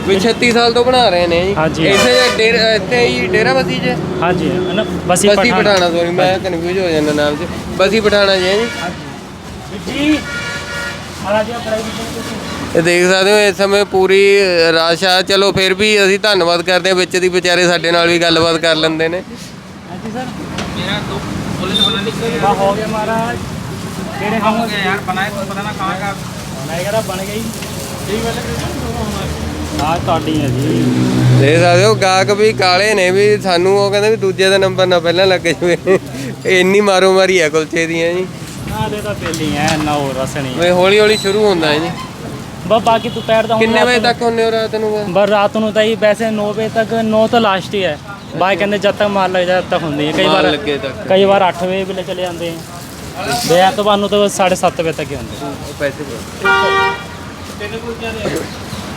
ਵੀ 36 ਸਾਲ ਤੋਂ ਬਣਾ ਰਹੇ ਨੇ ਜੀ। ਹਾਂਜੀ। ਇਸੇ ਡੇਰਾ ਇੱਥੇ ਹੀ ਡੇਰਾ ਬਸੀ ਚ? ਹਾਂਜੀ ਨਾ ਬਸੀ ਬਸੀ ਪਠਾਣਾ। ਸੋਰੀ ਮੈਂ ਕਨਫਿਊਜ਼ ਹੋ ਜਾਂਦਾ ਨਾਮ ਚ। ਬਸੀ ਪਠਾਣਾ ਜੀ ਹੈ ਜੀ। ਜੀ ਮਹਾਰਾਜਾ ਪ੍ਰਾਈਵੇਟ ਇਹ ਦੇਖ ਸਕਦੇ ਹੋ ਇਸ ਸਮੇਂ ਪੂਰੀ ਰਸ਼ ਆ ਚਲੋ ਫਿਰ ਵੀ ਅਸੀਂ ਧੰਨਵਾਦ ਕਰਦੇ ਹਾਂ ਵਿੱਚ ਦੀ ਵਿਚਾਰੇ ਸਾਡੇ ਨਾਲ ਵੀ ਗੱਲਬਾਤ ਕਰ ਲੈਂਦੇ ਨੇ ਹਾਂਜੀ ਸਰ ਮੇਰਾ ਦੋ ਪੁਲਿਸ बना लिखा हो गया महाराज केड़े हम हो गया यार बनाए तो पता ना कहां का बनाए करा बन गई ठीक वाले हां ਤੁਹਾਡੀ ਹੈ ਜੀ ਦੇਖ ਸਕਦੇ ਹੋ ਗਾਹਕ ਵੀ ਕਾਲੇ ਨੇ ਵੀ ਸਾਨੂੰ ਉਹ ਕਹਿੰਦੇ ਵੀ ਦੂਜੇ ਦਾ ਨੰਬਰ ਨਾ ਪਹਿਲਾਂ ਲੱਗ ਜਵੇ ਇੰਨੀ ਮਾਰੋ ਮਾਰੀ ਆ ਕੁਲਚੇ ਦੀਆਂ ਜੀ ਨਾ ਦੇ ਤਾਂ ਪਹਿਲੀ ਹੈ ਨਾ ਹੋਰ ਰਸ ਨਹੀਂ ਵੇ ਹੌਲੀ ਹੌਲੀ ਸ਼ੁਰੂ ਹੁੰਦਾ ਹੈ ਜੀ ਬਸ ਬਾਕੀ ਦੁਪਹਿਰ ਦਾ ਹੁਣ ਕਿੰਨੇ ਰਾਤ ਵਜੇ ਨੂੰ- ਤੱਕ ਹੁੰਨੇ ਹੋ ਰਾਤ ਨੂੰ ਬਸ ਰਾਤ ਨੂੰ ਤਾਂ ਹੀ ਵੈਸੇ 9 ਵਜੇ ਤੱਕ 9 ਤੋਂ ਲਾਸਟ ਹੀ ਹੈ। ਬਾਈ ਕਹਿੰਦੇ ਜਦ ਤੱਕ ਮਾਲ ਲੱਗ ਜਾਏ ਤਦ ਤੱਕ ਹੁੰਦੀ ਹੈ। ਕਈ ਵਾਰ ਲੱਗੇ ਤੱਕ। ਕਈ ਵਾਰ 8 ਵਜੇ ਵੀ ਚਲੇ ਜਾਂਦੇ ਹੈ ਦੇ ਐਤਵਾਰ ਨੂੰ ਤਾਂ 7:30 ਵਜੇ ਤੱਕ ਹੀ ਹੁੰਦੇ। ਪੈਸੇ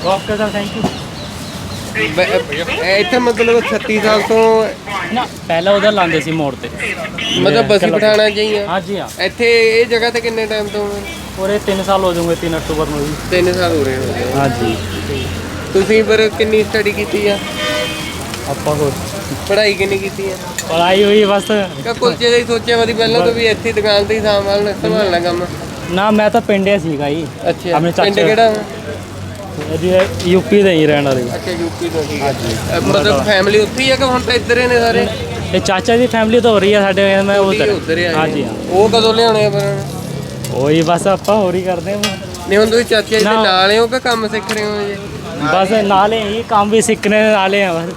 ਓਕੇ ਸਰ ਥੈਂਕ ਯੂ ਇੱਥੇ ਮਤਲਬ 36 ਸਾਲ ਤੋਂ ਨਾ ਪਹਿਲਾਂ ਉਧਰ ਲਾਉਂਦੇ ਸੀ ਮੋੜ ਤੇ। ਮਤਲਬ ਬਸੀ ਪਠਾਣਾ ਜੀ ਆ? ਹਾਂਜੀ ਹਾਂ। ਇੱਥੇ ਇਹ ਜਗ੍ਹਾ ਤੇ ਕਿੰਨੇ ਟਾਈਮ ਤੋਂ ਪੂਰੇ 3 ਸਾਲ ਹੋ ਜਾਣਗੇ 3 ਅਕਤੂਬਰ ਨੂੰ ਜੀ। ਤਿੰਨ ਸਾਲ ਹੋ ਰਹੇ ਹੋ ਹਾਂਜੀ ਤੁਸੀਂ ਪਰ ਕਿੰਨੀ ਸਟੱਡੀ ਕੀਤੀ ਆ? ਆਪਾਂ ਹੋਰ। ਪੜ੍ਹਾਈ ਕਿੰਨੀ ਕੀਤੀ ਆ? ਪੜਾਈ ਹੋਈ ਬਸ। ਕਾ ਕੁਲਚੇ ਦਾ ਹੀ ਸੋਚਿਆ ਵਾਦੀ ਪਹਿਲਾਂ ਤੋਂ ਵੀ ਇੱਥੇ ਹੀ ਦੁਕਾਨ ਤੇ ਹੀ ਸੰਭਾਲਣਾ ਸੰਭਾਲਣਾ ਕੰਮ। ਨਾ ਮੈਂ ਤਾਂ ਪਿੰਡੇ ਸੀਗਾ ਜੀ। ਅੱਛਾ ਆਪਣੇ ਪਿੰਡ ਕਿਹੜਾ? ਇਹਦੀ ਯੂਪੀ ਦੇ ਹੀ ਰਹਿਣ ਵਾਲੇ। ਅੱਛਾ ਯੂਪੀ ਤੋਂ ਠੀਕ ਹੈ ਅ, ਮਤਲਬ ਫੈਮਿਲੀ ਉੱਥੇ ਹੀ ਹੈ ਕਿ ਹੁਣ ਤਾਂ ਇੱਧਰ ਹੀ ਨੇ ਸਾਰੇ? ਇਹ ਚਾਚਾ ਦੀ ਫੈਮਿਲੀ ਤਾਂ ਹੋ ਰਹੀ ਹੈ ਸਾਡੇ ਮੈਂ ਉੱਧਰ ਉਧਰ। ਉੱਧਰ ਹੀ ਆਏ ਹਾਂਜੀ ਨੇ। ਉਹ ਕਦੋਂ ਲਿਆਉਣੇ ਆ ਫਿਰ? ਉਹੀ ਬਸ ਆਪਾਂ ਹੋਰ ਹੀ ਕਰਦੇ ਹਾਂ ਨਹੀਂ ਹੁਣ ਤੁਸੀਂ ਚਾਚਾ ਜੀ ਦੇ ਨਾ। ਨਾਲ ਹੀ ਹੋ ਕਿ ਕੰਮ ਸਿੱਖ ਰਹੇ ਹੋ ਜੀ? ਬਸ ਨਾਲੇ ਹੀ ਕੰਮ ਵੀ ਸਿੱਖਣੇ ਨਾਲੇ ਆ ਬਸ।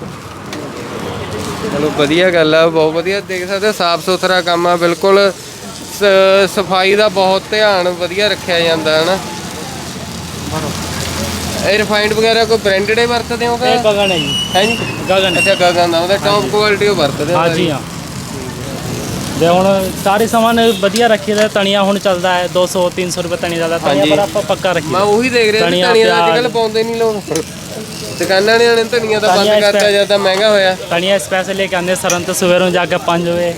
ਚਲੋ ਵਧੀਆ ਗੱਲ ਆ ਬਹੁਤ ਵਧੀਆ। ਦੇਖ ਸਕਦੇ ਸਾਫ਼ ਸੁਥਰਾ ਕੰਮ ਆ ਬਿਲਕੁਲ ਸਫ਼ਾਈ ਦਾ ਬਹੁਤ ਧਿਆਨ ਵਧੀਆ ਰੱਖਿਆ ਜਾਂਦਾ ਹੈ ਨਾ ਇਹ ਰਿਫਾਈਨਡ ਵਗੈਰਾ ਕੋਈ ਬ੍ਰਾਂਡਡ ਹੀ ਵਰਤਦੇ ਹੋ ਇਹ ਗਗਨ ਹੈ ਜੀ। ਹੈ ਜੀ? ਗਗਨ। ਅੱਛਾ ਗਗਨ ਦਾ ਉਹਦਾ ਟੌਪ ਕੁਆਲਿਟੀ ਉਹ ਵਰਤਦੇ ਹੋ ਹਾਂਜੀ ਹਾਂ? ਦੇ ਹੁਣ ਸਾਰੇ ਸਮਾਨ ਵਧੀਆ ਰੱਖੀ ਦਾ ਤਣੀਆਂ ਹੁਣ ਚੱਲਦਾ ਹੈ 200 300 ਰੁਪਏ ਤਣੀ ਚੱਲਦਾ ਤਣੀਆਂ। ਪਰ ਆਪਾਂ ਪੱਕਾ ਰੱਖੀ ਮੈਂ ਉਹੀ ਦੇਖ ਰਿਹਾ ਧਨੀਆ ਅੱਜ ਕੱਲ। ਪਾਉਂਦੇ ਨਹੀਂ ਲੋਕ। ਦੁਕਾਨਾਂ ਨੇ ਨੇ ਧਨੀਆ ਤਾਂ ਬੰਦ ਧਨੀਆ ਕਰਤਾ ਟਾਈਮ- ਜਾਂ ਤਾਂ ਮਹਿੰਗਾ ਹੋਇਆ। ਤਣੀਆਂ ਸਪੈਸ਼ਲ ਲੈ ਕੇ ਆਉਂਦੇ ਸਰੰਤ ਸਵੇਰੋਂ ਜਾ ਕੇ 5 ਵਜੇ।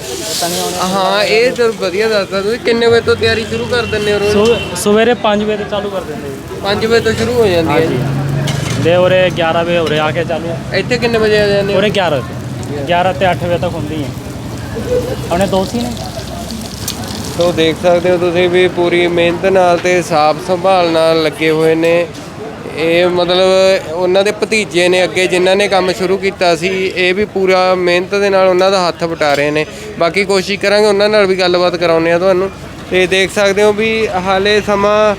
ਹੁਣ ਹਾਂ ਇਹ ਤਾਂ ਵਧੀਆ ਦੱਸਦਾ ਤੁਸੀਂ ਕਿੰਨੇ ਵਜੇ ਤੋਂ ਤਿਆਰੀ ਸ਼ੁਰੂ ਕਰ ਦਿੰਦੇ ਹੋ ਰੋਜ਼? ਸਵੇਰੇ 5 ਵਜੇ ਤੋਂ ਚਾਲੂ ਕਰ ਦਿੰਦੇ ਜੀ। 5 ਵਜੇ ਤੋਂ ਸ਼ੁਰੂ ਹੋ ਜਾਂਦੀ ਹੈ ਦੇ ਉਰੇ 11 ਵਜੇ ਉਰੇ ਆ ਕੇ ਚਾਲੂ ਇੱਥੇ ਕਿੰਨੇ ਵਜੇ ਆ ਜਾਂਦੇ ਉਰੇ 11 ਤੇ 11 ਤੇ 8 ਵਜੇ ਤੱਕ ਹੁੰਦੀ ਹੈ। ਆਪਣੇ ਦੋਸਤ ਹੀ ਨੇ? ਤੋ ਦੇਖ ਸਕਦੇ ਹੋ ਤੁਸੀਂ ਵੀ ਪੂਰੀ ਮਿਹਨਤ ਨਾਲ ਤੇ ਸਾਫ਼ ਸੰਭਾਲ ਨਾਲ ਲੱਗੇ ਹੋਏ ਨੇ। ਇਹ ਮਤਲਬ ਉਹਨਾਂ ਦੇ ਭਤੀਜੇ ਨੇ ਅੱਗੇ ਜਿਨ੍ਹਾਂ ਨੇ ਕੰਮ ਸ਼ੁਰੂ ਕੀਤਾ ਸੀ, ਇਹ ਵੀ ਪੂਰਾ ਮਿਹਨਤ ਦੇ ਨਾਲ ਉਹਨਾਂ ਦਾ ਹੱਥ ਵਟਾ ਰਹੇ ਨੇ। ਬਾਕੀ ਕੋਸ਼ਿਸ਼ ਕਰਾਂਗੇ ਉਹਨਾਂ ਨਾਲ ਵੀ ਗੱਲਬਾਤ ਕਰਾਉਂਦੇ ਆ ਤੁਹਾਨੂੰ। ਤੇ ਦੇਖ ਸਕਦੇ ਹੋ ਵੀ ਹਾਲੇ ਸਮਾਂ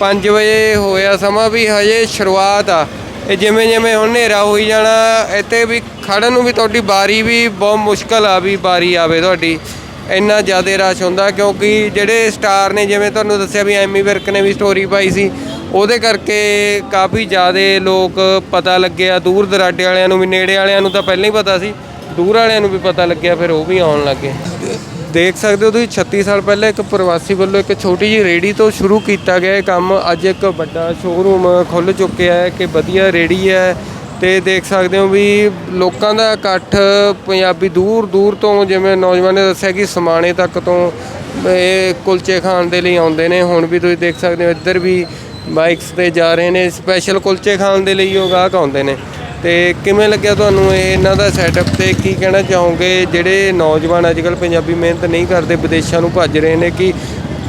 5 ਵਜੇ ਹੋਇਆ, ਸਮਾਂ ਵੀ ਹਜੇ ਸ਼ੁਰੂਆਤ ਆ। ਇਹ ਜਿਵੇਂ ਜਿਵੇਂ ਹੁਣ ਹਨੇਰਾ ਹੋਈ ਜਾਣਾ, ਇੱਥੇ ਵੀ ਖੜਨ ਨੂੰ ਵੀ ਤੁਹਾਡੀ ਬਾਰੀ ਵੀ ਬਹੁਤ ਮੁਸ਼ਕਲ ਆ ਵੀ ਬਾਰੀ ਆਵੇ ਤੁਹਾਡੀ। ਇੰਨਾ ਜ਼ਿਆਦਾ ਰਸ਼ ਹੁੰਦਾ ਕਿਉਂਕਿ ਜਿਹੜੇ ਸਟਾਰ ਨੇ, ਜਿਵੇਂ ਤੁਹਾਨੂੰ ਦੱਸਿਆ ਵੀ ਐਮੀ ਵਿਰਕ ਨੇ ਵੀ ਸਟੋਰੀ ਪਾਈ ਸੀ ਉਹਦੇ ਕਰਕੇ ਕਾਫੀ ਜ਼ਿਆਦਾ ਲੋਕ ਪਤਾ ਲੱਗਿਆ ਦੂਰ ਦਰਾਡੇ ਵਾਲਿਆਂ ਨੂੰ ਵੀ, ਨੇੜੇ ਵਾਲਿਆਂ ਨੂੰ ਤਾਂ ਪਹਿਲਾਂ ਹੀ ਪਤਾ ਸੀ। ਦੂਰ ਵਾਲਿਆਂ ਨੂੰ ਵੀ ਪਤਾ ਲੱਗਿਆ, ਫਿਰ ਉਹ ਵੀ ਆਉਣ ਲੱਗੇ ਦੇਖ ਸਕਦੇ ਹੋ ਤੁਸੀਂ 36 ਸਾਲ ਪਹਿਲਾਂ ਇੱਕ ਪ੍ਰਵਾਸੀ ਵੱਲੋਂ ਇੱਕ ਛੋਟੀ ਜਿਹੀ ਰੇੜੀ ਤੋਂ ਸ਼ੁਰੂ ਕੀਤਾ ਗਿਆ ਇਹ ਕੰਮ। ਅੱਜ ਇੱਕ ਵੱਡਾ ਸ਼ੋਰੂਮ ਖੁੱਲ ਚੁੱਕਿਆ ਹੈ ਕਿ ਵਧੀਆ ਰੇੜੀ ਹੈ। ਤੇ ਦੇਖ ਸਕਦੇ ਹੋ ਵੀ ਲੋਕਾਂ ਦਾ ਇਕੱਠ ਪੰਜਾਬੀ ਦੂਰ ਦੂਰ ਤੋਂ, ਜਿਵੇਂ ਨੌਜਵਾਨ ਨੇ ਦੱਸਿਆ ਕਿ ਸਮਾਣੇ ਤੱਕ ਤੋਂ ਇਹ ਕੁਲਚੇ ਖਾਣ ਦੇ ਲਈ ਆਉਂਦੇ ਨੇ। ਹੁਣ ਵੀ ਤੁਸੀਂ ਦੇਖ ਸਕਦੇ ਹੋ, ਇੱਧਰ ਵੀ ਬਾਈਕਸ ਤੇ ਜਾ ਰਹੇ ਨੇ ਸਪੈਸ਼ਲ ਕੁਲਚੇ ਖਾਣ ਦੇ ਲਈ ਉਹ ਗਾਹਕ ਆਉਂਦੇ ਨੇ। ਤੇ ਕਿਵੇਂ ਲੱਗਿਆ ਤੁਹਾਨੂੰ ਇਹ, ਇਹਨਾਂ ਦਾ ਸੈਟਅਪ ਤੇ ਕੀ ਕਹਿਣਾ ਚਾਹੋਗੇ? ਜਿਹੜੇ ਨੌਜਵਾਨ ਅੱਜ ਕੱਲ੍ਹ ਪੰਜਾਬੀ ਮਿਹਨਤ ਨਹੀਂ ਕਰਦੇ, ਵਿਦੇਸ਼ਾਂ ਨੂੰ ਭੱਜ ਰਹੇ ਨੇ ਕਿ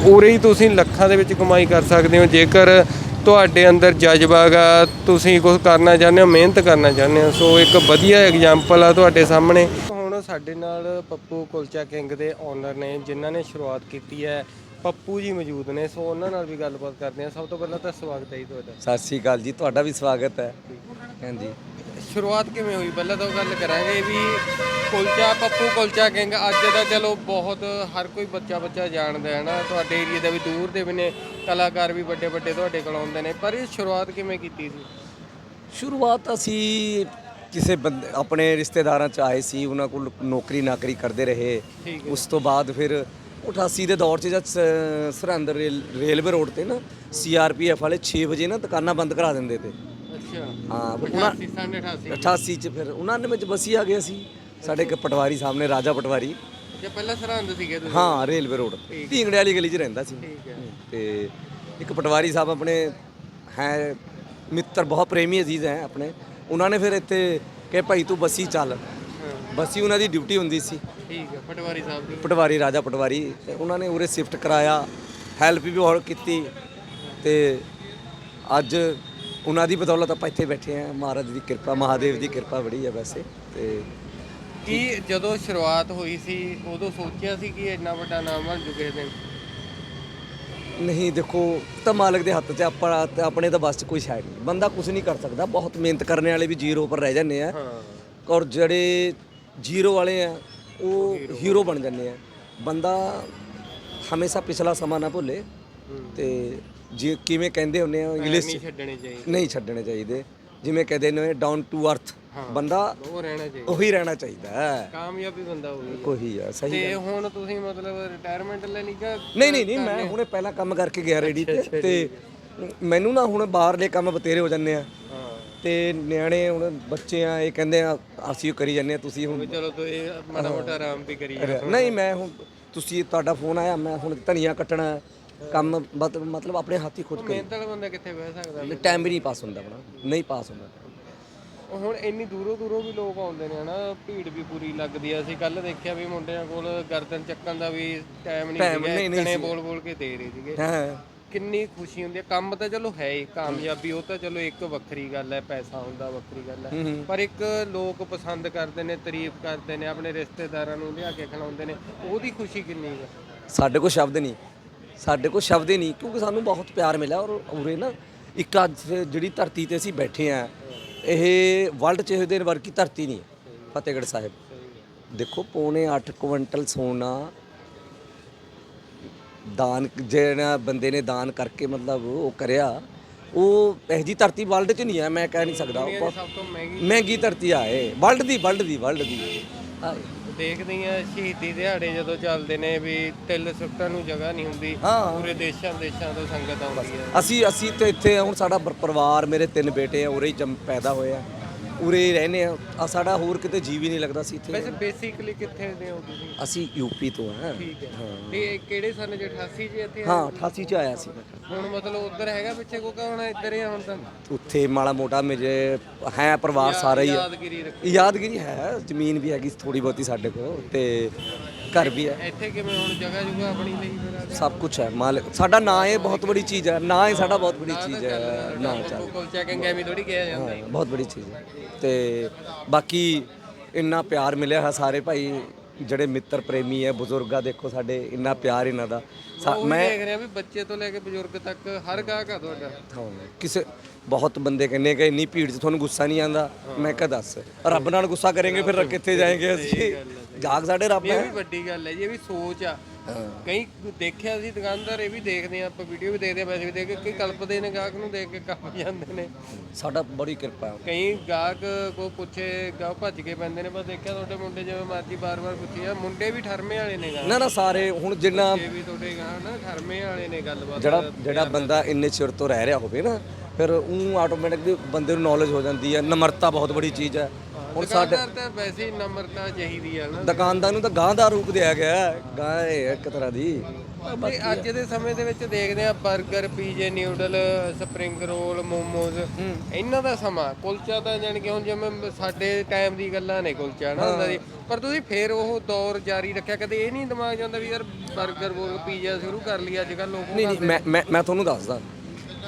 ਉਰੇ ਹੀ ਤੁਸੀਂ ਲੱਖਾਂ ਦੇ ਵਿੱਚ ਕਮਾਈ ਕਰ ਸਕਦੇ ਹੋ? ਜੇਕਰ ਤੁਹਾਡੇ ਅੰਦਰ ਜਜ਼ਬਾ ਗਾ ਤੁਸੀਂ ਕੁਝ ਕਰਨਾ ਚਾਹੁੰਦੇ ਹੋ, ਮਿਹਨਤ ਕਰਨਾ ਚਾਹੁੰਦੇ ਹੋ। ਸੋ ਇੱਕ ਵਧੀਆ ਐਗਜ਼ਾਮਪਲ ਆ ਤੁਹਾਡੇ ਸਾਹਮਣੇ। ਹੁਣ ਸਾਡੇ ਨਾਲ ਪੱਪੂ ਕੁਲਚਾ ਕਿੰਗ ਦੇ ਓਨਰ ਨੇ, ਜਿਨ੍ਹਾਂ ਨੇ ਸ਼ੁਰੂਆਤ ਕੀਤੀ ਹੈ ਪੱਪੂ ਜੀ ਮੌਜੂਦ ਨੇ ਸੋ ਉਹਨਾਂ ਨਾਲ ਵੀ ਗੱਲਬਾਤ ਕਰਦੇ ਹਾਂ। ਸਭ ਤੋਂ ਪਹਿਲਾਂ ਤਾਂ ਸਵਾਗਤ ਹੈ ਜੀ ਤੁਹਾਡਾ। ਸਤਿ ਸ੍ਰੀ ਅਕਾਲ ਜੀ ਤੁਹਾਡਾ ਵੀ ਸਵਾਗਤ ਹੈ। ਹਾਂਜੀ। ਸ਼ੁਰੂਆਤ ਕਿਵੇਂ ਹੋਈ? ਪਹਿਲਾਂ ਤਾਂ ਉਹ ਗੱਲ ਕਰਾਂਗੇ ਵੀ ਕੁਲਚਾ ਪੱਪੂ ਕੁਲਚਾ ਕਿੰਗ ਅੱਜ ਦਾ ਚਲੋ ਬਹੁਤ ਹਰ ਕੋਈ ਬੱਚਾ ਬੱਚਾ ਜਾਣਦਾ ਹੈ ਨਾ। ਤੁਹਾਡੇ ਏਰੀਆ ਦੇ ਵੀ ਦੂਰ ਦੇ ਵੀ ਨੇ ਕਲਾਕਾਰ ਵੀ ਵੱਡੇ ਵੱਡੇ ਤੁਹਾਡੇ ਕੋਲ ਆਉਂਦੇ ਨੇ। ਪਰ ਇਹ ਸ਼ੁਰੂਆਤ ਕਿਵੇਂ ਕੀਤੀ ਸੀ? ਸ਼ੁਰੂਆਤ ਅਸੀਂ ਕਿਸੇ ਬੰਦੇ ਆਪਣੇ ਰਿਸ਼ਤੇਦਾਰਾਂ ਚ ਆਏ ਸੀ ਉਹਨਾਂ ਕੋਲ ਨੌਕਰੀ ਨਾਕਰੀ ਕਰਦੇ ਰਹੇ। ਉਸ ਤੋਂ ਬਾਅਦ ਫਿਰ 88 ਦੇ ਦੌਰ 'ਚ ਜਦ ਸ- ਸਰਹੰਦ ਰੇਲ ਰੇਲਵੇ ਰੋਡ ਤੇ ਨਾ ਸੀਆਰਪੀਐਫ ਵਾਲੇ 6 ਵਜੇ ਨਾ ਦੁਕਾਨਾਂ ਬੰਦ ਕਰਾ ਦਿੰਦੇ ਤੇ। ਅੱਛਾ। ਹਾਂ ਉਹਨਾਂ 88 88 ਚ ਫਿਰ ਉਹਨਾਂ ਨੇ ਵਿੱਚ ਬਸੀ ਆ ਗਿਆ ਸੀ ਸਾਡੇ ਇੱਕ ਪਟਵਾਰੀ ਸਾਹਮਣੇ ਰਾਜਾ ਪਟਵਾਰੀ। ਜੇ ਪਹਿਲਾਂ ਸਰਹੰਦ ਸੀਗੇ ਤੁਸੀਂ? ਹਾਂ ਰੇਲਵੇ ਰੋਡ। ਢੀਂਗੜੇ ਵਾਲੀ ਗਲੀ 'ਚ ਰਹਿੰਦਾ ਸੀ। ਤੇ ਇੱਕ ਪਟਵਾਰੀ ਸਾਹਿਬ ਆਪਣੇ ਹੈ ਮਿੱਤਰ ਬਹੁਤ ਪ੍ਰੇਮੀ ਅਜ਼ੀਜ਼ ਹੈ ਆਪਣੇ। ਉਹਨਾਂ ਨੇ ਫਿਰ ਇੱਥੇ ਕਿ ਭਾਈ ਤੂੰ ਬੱਸੀ ਚੱਲ। ਬੱਸੀ ਉਹਨਾਂ ਦੀ ਡਿਊਟੀ ਹੁੰਦੀ ਸੀ। ਠੀਕ ਹੈ ਪਟਵਾਰੀ ਸਾਹਿਬ ਦੀ। ਪਟਵਾਰੀ ਰਾਜਾ ਪਟਵਾਰੀ ਤੇ ਉਹਨਾਂ ਨੇ ਉਰੇ ਸ਼ਿਫਟ ਕਰਾਇਆ ਹੈਲਪ ਵੀ ਬਹੁਤ ਕੀਤੀ ਤੇ ਅੱਜ ਉਹਨਾਂ ਦੀ ਬਦੌਲਤ ਆਪਾਂ ਇੱਥੇ ਬੈਠੇ ਆ ਮਹਾਰਾਜ ਦੀ ਕਿਰਪਾ ਮਹਾਦੇਵ ਦੀ ਕਿਰਪਾ ਬੜੀ ਹੈ ਵੈਸੇ ਤੇ ਕੀ ਜਦੋਂ ਸ਼ੁਰੂਆਤ ਹੋਈ ਸੀ ਉਦੋਂ ਸੋਚਿਆ ਸੀ ਕਿ ਇੰਨਾ ਵੱਡਾ ਨਾਮ ਬਣ ਚੁੱਕੇ ਦਿਨ ਨਹੀਂ ਦੇਖੋ ਤਾਂ ਮਾਲਕ ਦੇ ਹੱਥ 'ਚ ਆਪਾਂ ਤੇ ਆਪਣੇ ਤਾਂ ਬਸ 'ਚ ਕੋਈ ਸ਼ਾਇਦ ਨਹੀਂ। ਬੰਦਾ ਕੁਝ ਨਹੀਂ ਕਰ ਸਕਦਾ ਬਹੁਤ ਮਿਹਨਤ ਕਰਨ ਵਾਲੇ ਵੀ ਜ਼ੀਰੋ ਪਰ ਰਹਿ ਜਾਂਦੇ ਆ। ਔਰ ਜਿਹੜੇ ਜ਼ੀਰੋ ਵਾਲੇ ਆ ਉਹ ਹੀਰੋ ਬਣ ਜਾਂਦੇ ਆ। ਬੰਦਾ ਹਮੇਸ਼ਾ ਪਿਛਲਾ ਸਮਾਂ ਨਾ ਭੁੱਲੇ ਤੇ ਜੇ ਕਿਵੇਂ ਕਹਿੰਦੇ ਹੁੰਦੇ ਆ ਇੰਗਲਿਸ਼ ਨਹੀਂ ਛੱਡਣੇ ਚਾਹੀਦੇ। ਨਹੀਂ ਛੱਡਣੇ ਚਾਹੀਦੇ। ਜਿਵੇਂ ਕਹਿੰਦੇ ਨੇ ਡਾਊਨ ਟੂ ਅਰਥ ਬੰਦਾ ਉਹ ਰਹਿਣਾ ਚਾਹੀਦਾ। ਉਹੀ ਰਹਿਣਾ ਚਾਹੀਦਾ ਹੈ। ਕਾਮਯਾਬੀ ਬੰਦਾ ਹੋਵੇ ਕੋਈ ਆ ਸਹੀ ਤੇ ਹੁਣ ਤੁਸੀਂ ਮਤਲਬ ਰਿਟਾਇਰਮੈਂਟ ਲੈ ਲਈ ਕਿ ਨਹੀਂ ਨਹੀਂ ਨਹੀਂ ਮੈਂ ਹੁਣੇ ਪਹਿਲਾਂ ਕੰਮ ਕਰਕੇ ਗਿਆ ਰੇਡੀ ਤੇ ਤੇ ਮੈਨੂੰ ਨਾ ਹੁਣ ਬਾਹਰਲੇ ਕੰਮ ਬਤੇਰੇ ਹੋ ਜੰਨੇ ਆ। ਤੇ ਨਿਆਣੇ ਹੁਣ ਬੱਚੇ ਆ ਇਹ ਕਹਿੰਦੇ ਆ ਅਸੀਂ ਉਹ ਕਰੀ ਜੰਨੇ ਆ ਤੁਸੀਂ ਹੁਣ ਚਲੋ ਤੁਸੀਂ ਮਾੜਾ ਮੋਟਾ ਆਰਾਮ ਵੀ ਕਰੀ। ਨਹੀਂ ਮੈਂ ਹੁਣ ਤੁਸੀਂ ਤੁਹਾਡਾ ਫੋਨ ਆਇਆ ਮੈਂ ਹੁਣ ਧਨੀਆ ਕੱਟਣਾ ਹੈ, ਕੰਮ ਮਤ- ਮਤਲਬ ਆਪਣੇ ਹੱਥੀ ਖੁਦ ਕਰੀ। ਮਿਹਨਤ ਵਾਲਾ ਬੰਦਾ ਕਿੱਥੇ ਬਹਿ ਸਕਦਾ? ਟਾਈਮ ਵੀ ਨਹੀਂ ਪਾਸ ਹੁੰਦਾ ਆਪਣਾ। ਨਹੀਂ ਪਾਸ ਹੁੰਦਾ ਹੁਣ ਇੰਨੀ ਦੂਰੋਂ ਦੂਰੋਂ ਵੀ ਲੋਕ ਆਉਂਦੇ ਨੇ ਹਨਾ ਭੀੜ ਵੀ ਪੂਰੀ ਲੱਗਦੀ ਆ। ਅਸੀਂ ਕੱਲ ਦੇਖਿਆ ਵੀ ਮੁੰਡਿਆਂ ਕੋਲ ਗਰਦਨ ਚੱਕਣ ਦਾ ਵੀ ਟਾਈਮ ਨਹੀਂ Time ਸੀਗਾ ਨਹੀਂ- ਨਹੀਂ ਕਣੇ ਸੀ। ਬੋਲ ਬੋਲ ਕੇ ਦੇ ਰਹੇ ਸੀਗੇ। ਹਾਂ। ਕਿੰਨੀ ਖੁਸ਼ੀ ਹੁੰਦੀ ਹੈ। ਕੰਮ ਤਾਂ ਚਲੋ ਹੈ ਹੀ ਕਾਮਯਾਬੀ ਉਹ ਤਾਂ ਚਲੋ ਇੱਕ ਵੱਖਰੀ ਗੱਲ ਹੈ ਪੈਸਾ ਹੁੰਦਾ ਵੱਖਰੀ ਗੱਲ ਹੈ। ਪਰ ਇੱਕ ਲੋਕ ਪਸੰਦ ਕਰਦੇ ਨੇ ਤਾਰੀਫ ਕਰਦੇ ਨੇ ਆਪਣੇ ਰਿਸ਼ਤੇਦਾਰਾਂ ਨੂੰ ਲਿਆ ਕੇ ਖਿਲਾਉਂਦੇ ਨੇ ਉਹਦੀ ਖੁਸ਼ੀ ਕਿੰਨੀ ਹੈ? ਸਾਡੇ ਕੋਲ ਸ਼ਬਦ ਨਹੀਂ। ਸਾਡੇ ਕੋਲ ਸ਼ਬਦ ਹੀ ਨਹੀਂ ਕਿਉਂਕਿ ਸਾਨੂੰ ਬਹੁਤ ਪਿਆਰ ਮਿਲਿਆ ਔਰ ਉਰੇ ਨਾ ਇੱਕ ਅੱਜ ਜਿਹੜੀ ਧਰਤੀ ਤੇ ਅਸੀਂ ਬੈਠੇ ਆ ਇਹ ਵਰਲਡ 'ਚ ਇਹਦੇ ਵਰਗੀ ਧਰਤੀ ਨਹੀਂ ਫਤਿਹਗੜ੍ਹ ਸਾਹਿਬ। ਦੇਖੋ ਪੌਣੇ 8 ਕੁਇੰਟਲ ਸੋਨਾ ਦਾਨ ਜਿਹੜਾ ਬੰਦੇ ਨੇ ਦਾਨ ਕਰਕੇ ਮਤਲਬ ਉਹ ਕਰਿਆ ਉਹ ਇਹ ਜੀ ਧਰਤੀ ਵਰਲਡ 'ਚ ਨਹੀਂ ਹੈ ਮੈਂ ਕਹਿ ਨਹੀਂ ਸਕਦਾ। ਉਹ ਸਭ ਤੋਂ ਮਹਿੰਗੀ ਮਹਿੰਗੀ ਧਰਤੀ ਆ ਇਹ। ਵਰਲਡ ਦੀ ਵਰਲਡ ਦੀ ਵਰਲਡ ਦੀ। ਦੇਖਦੇ ਆ ਸ਼ਹੀਦੀ ਦਿਹਾੜੇ ਜਦੋਂ ਚੱਲਦੇ ਨੇ ਵੀ ਤਿਲ ਸੁੱਟਣ ਨੂੰ ਜਗ੍ਹਾ ਨਹੀਂ ਹੁੰਦੀ ਹਾਂ। ਪੂਰੇ ਦੇਸ਼ਾਂ ਦੇਸ਼ਾਂ ਤੋਂ ਸੰਗਤ ਆਉਂਦੀ ਹੈ। ਅਸੀਂ ਅਸੀਂ ਤੇ ਇੱਥੇ ਹੁਣ ਸਾਡਾ ਪਰ- ਪਰਿਵਾਰ ਮੇਰੇ ਤਿੰਨ ਬੇਟੇ ਆ ਉਰੇ ਹੀ ਜੰਮ ਪੈਦਾ ਹੋਏ ਆ। ਉਰੇ ਰਹਿੰਦੇ ਆ ਸਾਡਾ ਹੋਰ ਕਿਤੇ ਜੀ ਵੀ ਨਹੀਂ ਲੱਗਦਾ ਸੀ ਇੱਥੇ। ਵੈਸੇ ਬੇਸਿਕਲੀ ਕਿੱਥੇ ਦੇ ਹੋ ਤੁਸੀਂ? ਅਸੀਂ ਯੂਪੀ ਤੋਂ ਆ ਠੀਕ ਹੈ। ਤੇ ਇਹ ਕਿਹੜੇ ਸਨ ਜੇ 88 ਚ ਇੱਥੇ? ਹਾਂ 88 ਚ ਆਇਆ ਸੀ ਮੈਂ। ਹੁਣ ਮਤਲਬ ਉਧਰ ਹੈਗਾ ਪਿੱਛੇ ਕੋ ਹੁਣ ਇੱਧਰ ਹੀ ਆ ਹੁਣ ਤਾਂ। ਉੱਥੇ ਮਾੜਾ ਮੋਟਾ ਮੇਰੇ ਹੈ ਪਰਿਵਾਰ ਸਾਰਾ ਹੀ ਆ। ਯਾਦਗਿਰੀ ਰੱਖ। ਯਾਦਗਿਰੀ ਹੈ ਜ਼ਮੀਨ ਵੀ ਹੈਗੀ ਥੋੜੀ ਬਹੁਤੀ ਸਾਡੇ ਕੋਲ। ਤੇ ਘਰ ਵੀ ਹੈ। ਇੱਥੇ ਕਿਵੇਂ ਹੁਣ ਜਗ੍ਹਾ ਜੁਗਾ ਆਪਣੀ ਲਈ ਫਿਰ ਸਭ ਕੁਝ ਹੈ ਮਾਲਕ। ਸਾਡਾ ਨਾਂ ਇਹ ਬਹੁਤ ਬੜੀ ਚੀਜ਼ ਹੈ। ਨਾਂ ਇਹ ਸਾਡਾ ਬਹੁਤ ਬੜੀ ਚੀਜ਼ ਹੈ ਨਾਂ ਚੱਲ ਕੋਲ ਚੈਕਿੰਗ ਐਵੇਂ ਥੋੜੀ ਕਿਹਾ ਜਾਂਦਾ। ਹਾਂ, ਬਹੁਤ ਬੜੀ ਚੀਜ਼ ਹੈ। ਤੇ ਬਾਕੀ ਇੰਨਾ ਪਿਆਰ ਮਿਲਿਆ ਹੈ ਸਾਰੇ ਭਾਈ ਜਿਹੜੇ ਮਿੱਤਰ ਪ੍ਰੇਮੀ ਹੈ ਬਜ਼ੁਰਗਾ ਦੇਖੋ ਸਾਡੇ ਇੰਨਾ ਪਿਆਰ ਇਹਨਾਂ ਦਾ। ਸਾ- ਮੈਂ ਦੇਖ ਰਿਹਾ ਵੀ ਬੱਚੇ ਤੋਂ ਲੈ ਕੇ ਬਜ਼ੁਰਗ ਤੱਕ ਹਰ ਗਾਹਕ ਆ ਤੁਹਾਡਾ। ਹਾਂ, ਕਿਸੇ ਬਹੁਤ ਬੰਦੇ ਕਹਿੰਦੇ ਕਿ ਇੰਨੀ ਭੀੜ 'ਚ ਤੁਹਾਨੂੰ ਗੁੱਸਾ ਨਹੀਂ ਆਉਂਦਾ। ਮੈਂ ਕਿਹਾ ਦੱਸ ਰੱਬ ਨਾਲ ਗੁੱਸਾ ਕਰਾਂਗੇ ਫਿਰ ਕਿੱਥੇ ਜਾਏਂਗੇ ਅਸੀਂ? ਜਾਗ ਸਾਡੇ ਰੱਬ ਇਹ ਹੈ। ਵੀ ਵੱਡੀ ਗੱਲ ਹੈ ਜੀ ਇਹ ਵੀ ਸੋਚ ਆ। ਕਈ ਦੇਖਿਆ ਸੀ ਦੁਕਾਨਦਾਰ ਇਹ ਵੀ ਦੇਖਦੇ ਆ ਆਪਾਂ ਵੀਡੀਓ ਵੀ ਦੇਖਦੇ ਆ ਵੈਸੇ ਵੀ ਦੇਖ ਕੇ ਕਈ ਕਲਪਦੇ ਨੇ ਗਾਹਕ ਨੂੰ ਦੇਖ ਕੇ ਕੰਮ ਜਾਂਦੇ ਨੇ। ਸਾਡਾ ਬੜੀ ਕਿਰਪਾ ਹੈ। ਕਈ ਗਾਹਕ ਕੋ ਪੁੱਛੇ ਗਾਹ ਭੱਜ ਕੇ ਪੈਂਦੇ ਨੇ ਬਸ ਦੇਖਿਆ ਤੁਹਾਡੇ ਮੁੰਡੇ ਜਿਵੇਂ ਮਰਜ਼ੀ ਬਾਰ-ਬਾਰ ਪੁੱਛੀ ਆ ਮੁੰਡੇ ਵੀ ਠਰਮੇ ਵਾਲੇ ਨੇ ਨਾ ਨਾ ਸਾਰੇ ਹੁਣ ਜਿੰਨਾ ਇਹ ਵੀ ਤੁਹਾਡੇ ਗਾਹ ਨਾ ਠਰਮੇ ਵਾਲੇ ਨੇ ਗੱਲਬਾਤ ਜਿਹੜਾ ਜਿਹੜਾ ਬੰਦਾ ਇੰਨੇ ਚਿਰ ਤੋਂ ਰਹਿ ਰਿਹਾ ਹੋਵੇ ਨਾ ਫਿਰ ਉਹ ਆਟੋਮੈਟਿਕਲੀ ਬੰਦੇ ਨੂੰ ਨੌਲੇਜ ਹੋ ਜਾਂਦੀ ਹੈ ਨਮਰਤਾ ਬਹੁਤ ਬੜੀ ਚੀਜ਼ ਹੈ। ਹੁਣ ਸਾਡੇ ਤਾਂ ਵੈਸੇ ਹੀ ਨਮਰਤਾ ਚਾਹੀਦੀ ਆ ਨਾ। ਦੁਕਾਨਦਾਰ ਨੂੰ ਤਾਂ ਗਾਂ ਦਾ ਰੂਪ ਦਿਆ ਗਿਆ ਹੈ। ਗਾਂ ਇਹ ਇੱਕ ਤਰ੍ਹਾਂ ਦੀ। ਤੇ ਅੱਜ ਦੇ ਸਮੇਂ ਦੇ ਵਿੱਚ ਦੇਖਦੇ ਆ 버ਗਰ ਪੀਜੇ ਨਿਊਡਲ ਸਪਰਿੰਗ ਰੋਲ ਮੋਮੋਜ਼ ਇਹਨਾਂ ਦਾ ਸਮਾਂ ਕੁਲਚਾ ਤਾਂ ਜਾਣੀ ਕਿ ਹੁਣ ਜਿਵੇਂ ਸਾਡੇ ਟਾਈਮ ਦੀ ਗੱਲਾਂ ਨੇ ਕੁਲਚਾ ਨਾ ਹੁੰਦਾ ਸੀ ਪਰ ਤੁਸੀਂ ਫੇਰ ਉਹ ਦੌਰ ਜਾਰੀ ਰੱਖਿਆ ਕਦੇ ਇਹ ਨਹੀਂ ਦਿਮਾਗ ਜਾਂਦਾ ਵੀ ਯਾਰ 버ਗਰ ਬੋਲ ਪੀਜ਼ਾ ਸ਼ੁਰੂ ਕਰ ਲਈ ਅੱਜ ਕੱਲ ਲੋਕ ਨਹੀਂ ਨਹੀਂ ਮੈਂ ਮੈਂ ਮੈਂ ਤੁਹਾਨੂੰ ਦੱਸਦਾ।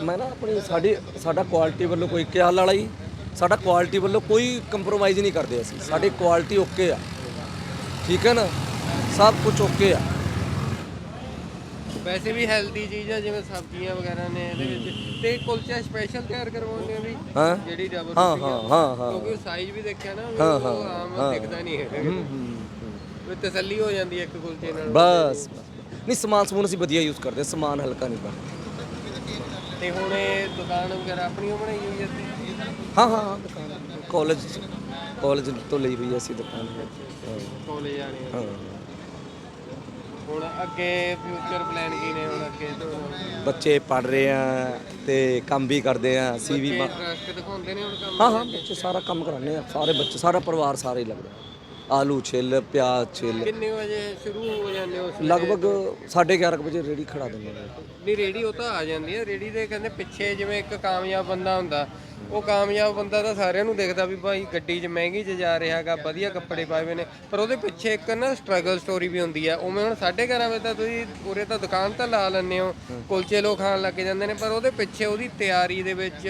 ਮੈਂ ਨਾ ਆਪਣੀ ਸਾਡੀ ਸਾਡਾ ਕੁਆਲਿਟੀ ਵੱਲੋਂ ਕੋਈ ਖਿਆਲ ਵਾਲਾ ਹੀ ਸਾਡਾ ਕੁਆਲਿਟੀ ਵੱਲੋਂ ਕੋਈ ਕੰਪਰੋਮਾਈਜ਼ ਨਹੀਂ ਕਰਦੇ ਅਸੀਂ। ਸਾਡੀ ਕੁਆਲਿਟੀ ਓਕੇ ਆ। ਠੀਕ ਹੈ ਨਾ? ਸਭ ਕੁਝ ਓਕੇ ਆ। ਵੈਸੇ ਵੀ ਹੈਲਦੀ ਚੀਜ਼ ਆ ਜਿਵੇਂ ਸਬਜ਼ੀਆਂ ਵਗੈਰਾ ਨੇ ਇਹਦੇ ਵਿੱਚ। ਤੇ ਕੁਲਚਾ ਸਪੈਸ਼ਲ ਤਿਆਰ ਕਰਵਾਉਂਦੇ ਆ ਵੀ ਹਾਂ। ਜਿਹੜੀ ਡਬਲ ਹਾਂ। ਹਾਂ ਹਾਂ ਹਾਂ। ਕਿਉਂਕਿ ਸਾਈਜ਼ ਵੀ ਦੇਖਿਆ ਨਾ ਵੀ ਹਾਂ, ਉਹ ਹਾਂ, ਆਮ ਹਾਂ। ਦਿਖਦਾ ਨਹੀਂ ਹੈ ਵੀ ਤਸੱਲੀ ਹੋ ਜਾਂਦੀ ਹੈ ਇੱਕ ਕੁਲਚੇ ਨਾਲ। ਬਸ ਬਸ। ਨਹੀਂ ਸਮਾਨ ਸਮੂਨ ਅਸੀਂ ਵਧੀਆ ਯੂਜ਼ ਕਰਦੇ ਹਾਂ, ਸਮਾਨ ਹਲਕਾ ਨਹੀਂ ਪਾਉਂਦੇ ਤੇ ਹੁਣ ਇਹ ਦੁਕਾਨ ਵਗੈਰਾ ਆਪਣੀ ਓ ਬਣਾਈ ਹੋਈ ਹੈ ਇੱਥੇ? ਹਾਂ ਹਾਂ ਦੁਕਾਨ ਕਾਲਜ ਕਾਲਜ ਤੋਂ ਲਈ ਹੋਈ ਹੈ ਅਸੀਂ ਦੁਕਾਨ। ਹਾਂ, ਕਾਲਜ ਜਾਣੇ ਆ। ਹਾਂ। ਹੁਣ ਅੱਗੇ ਫਿਊਚਰ ਪਲਾਨ ਕੀ ਨੇ? ਹੁਣ ਅੱਗੇ ਤੋਂ ਬੱਚੇ ਪੜ ਰਹੇ ਆ ਤੇ ਕੰਮ ਵੀ ਕਰਦੇ ਆ ਅਸੀਂ ਵੀ ਮਾ- ਇੰਟਰਸਟ ਦਿਖਾਉਂਦੇ ਨੇ ਹੁਣ ਕੰਮ ਹਾਂ ਹਾਂ ਬੱਚੇ ਸਾਰਾ ਕੰਮ ਕਰਾਉਂਦੇ ਆ ਸਾਰੇ ਬੱਚੇ ਸਾਰਾ ਪਰਿਵਾਰ ਸਾਰੇ ਹੀ ਲੱਗਦਾ। ਆਲੂ ਛਿੱਲ ਪਿਆਜ਼ ਛਿੱਲ। ਕਿੰਨੇ ਵਜੇ ਸ਼ੁਰੂ ਹੋ ਜਾਂਦੇ ਹੋ ਸਵੇਰੇ? ਲਗਭਗ 11:30 ਵਜੇ ਰੈਡੀ ਖੜਾ ਦਿੰਦੇ ਨੇ। ਨਹੀਂ ਰੇੜੀ ਉਹ ਤਾਂ ਆ ਜਾਂਦੀ ਹੈ। ਰੇੜੀ ਦੇ ਕਹਿੰਦੇ ਪਿੱਛੇ ਜਿਵੇਂ ਇੱਕ ਕਾਮਯਾਬ ਬੰਦਾ ਹੁੰਦਾ ਉਹ ਕਾਮਯਾਬ ਬੰਦਾ ਤਾਂ ਸਾਰਿਆਂ ਨੂੰ ਦੇਖਦਾ ਵੀ ਭਾਈ ਗੱਡੀ 'ਚ ਮਹਿੰਗੀ 'ਚ ਜਾ ਰਿਹਾ ਹੈਗਾ ਵਧੀਆ ਕੱਪੜੇ ਪਾਏ ਹੋਏ ਨੇ। ਪਰ ਉਹਦੇ ਪਿੱਛੇ ਇੱਕ ਨਾ ਸਟਰਗਲ ਸਟੋਰੀ ਵੀ ਹੁੰਦੀ ਹੈ ਉਵੇਂ ਹੁਣ 11:30 ਵਜੇ ਤਾਂ ਤੁਸੀਂ ਉਰੇ ਤਾਂ ਦੁਕਾਨ ਤਾਂ ਲਾ ਲੈਂਦੇ ਹੋ ਕੁਲਚੇ ਲੋ ਖਾਣ ਲੱਗ ਜਾਂਦੇ ਨੇ ਪਰ ਉਹਦੇ ਪਿੱਛੇ ਉਹਦੀ ਤਿਆਰੀ ਦੇ ਵਿੱਚ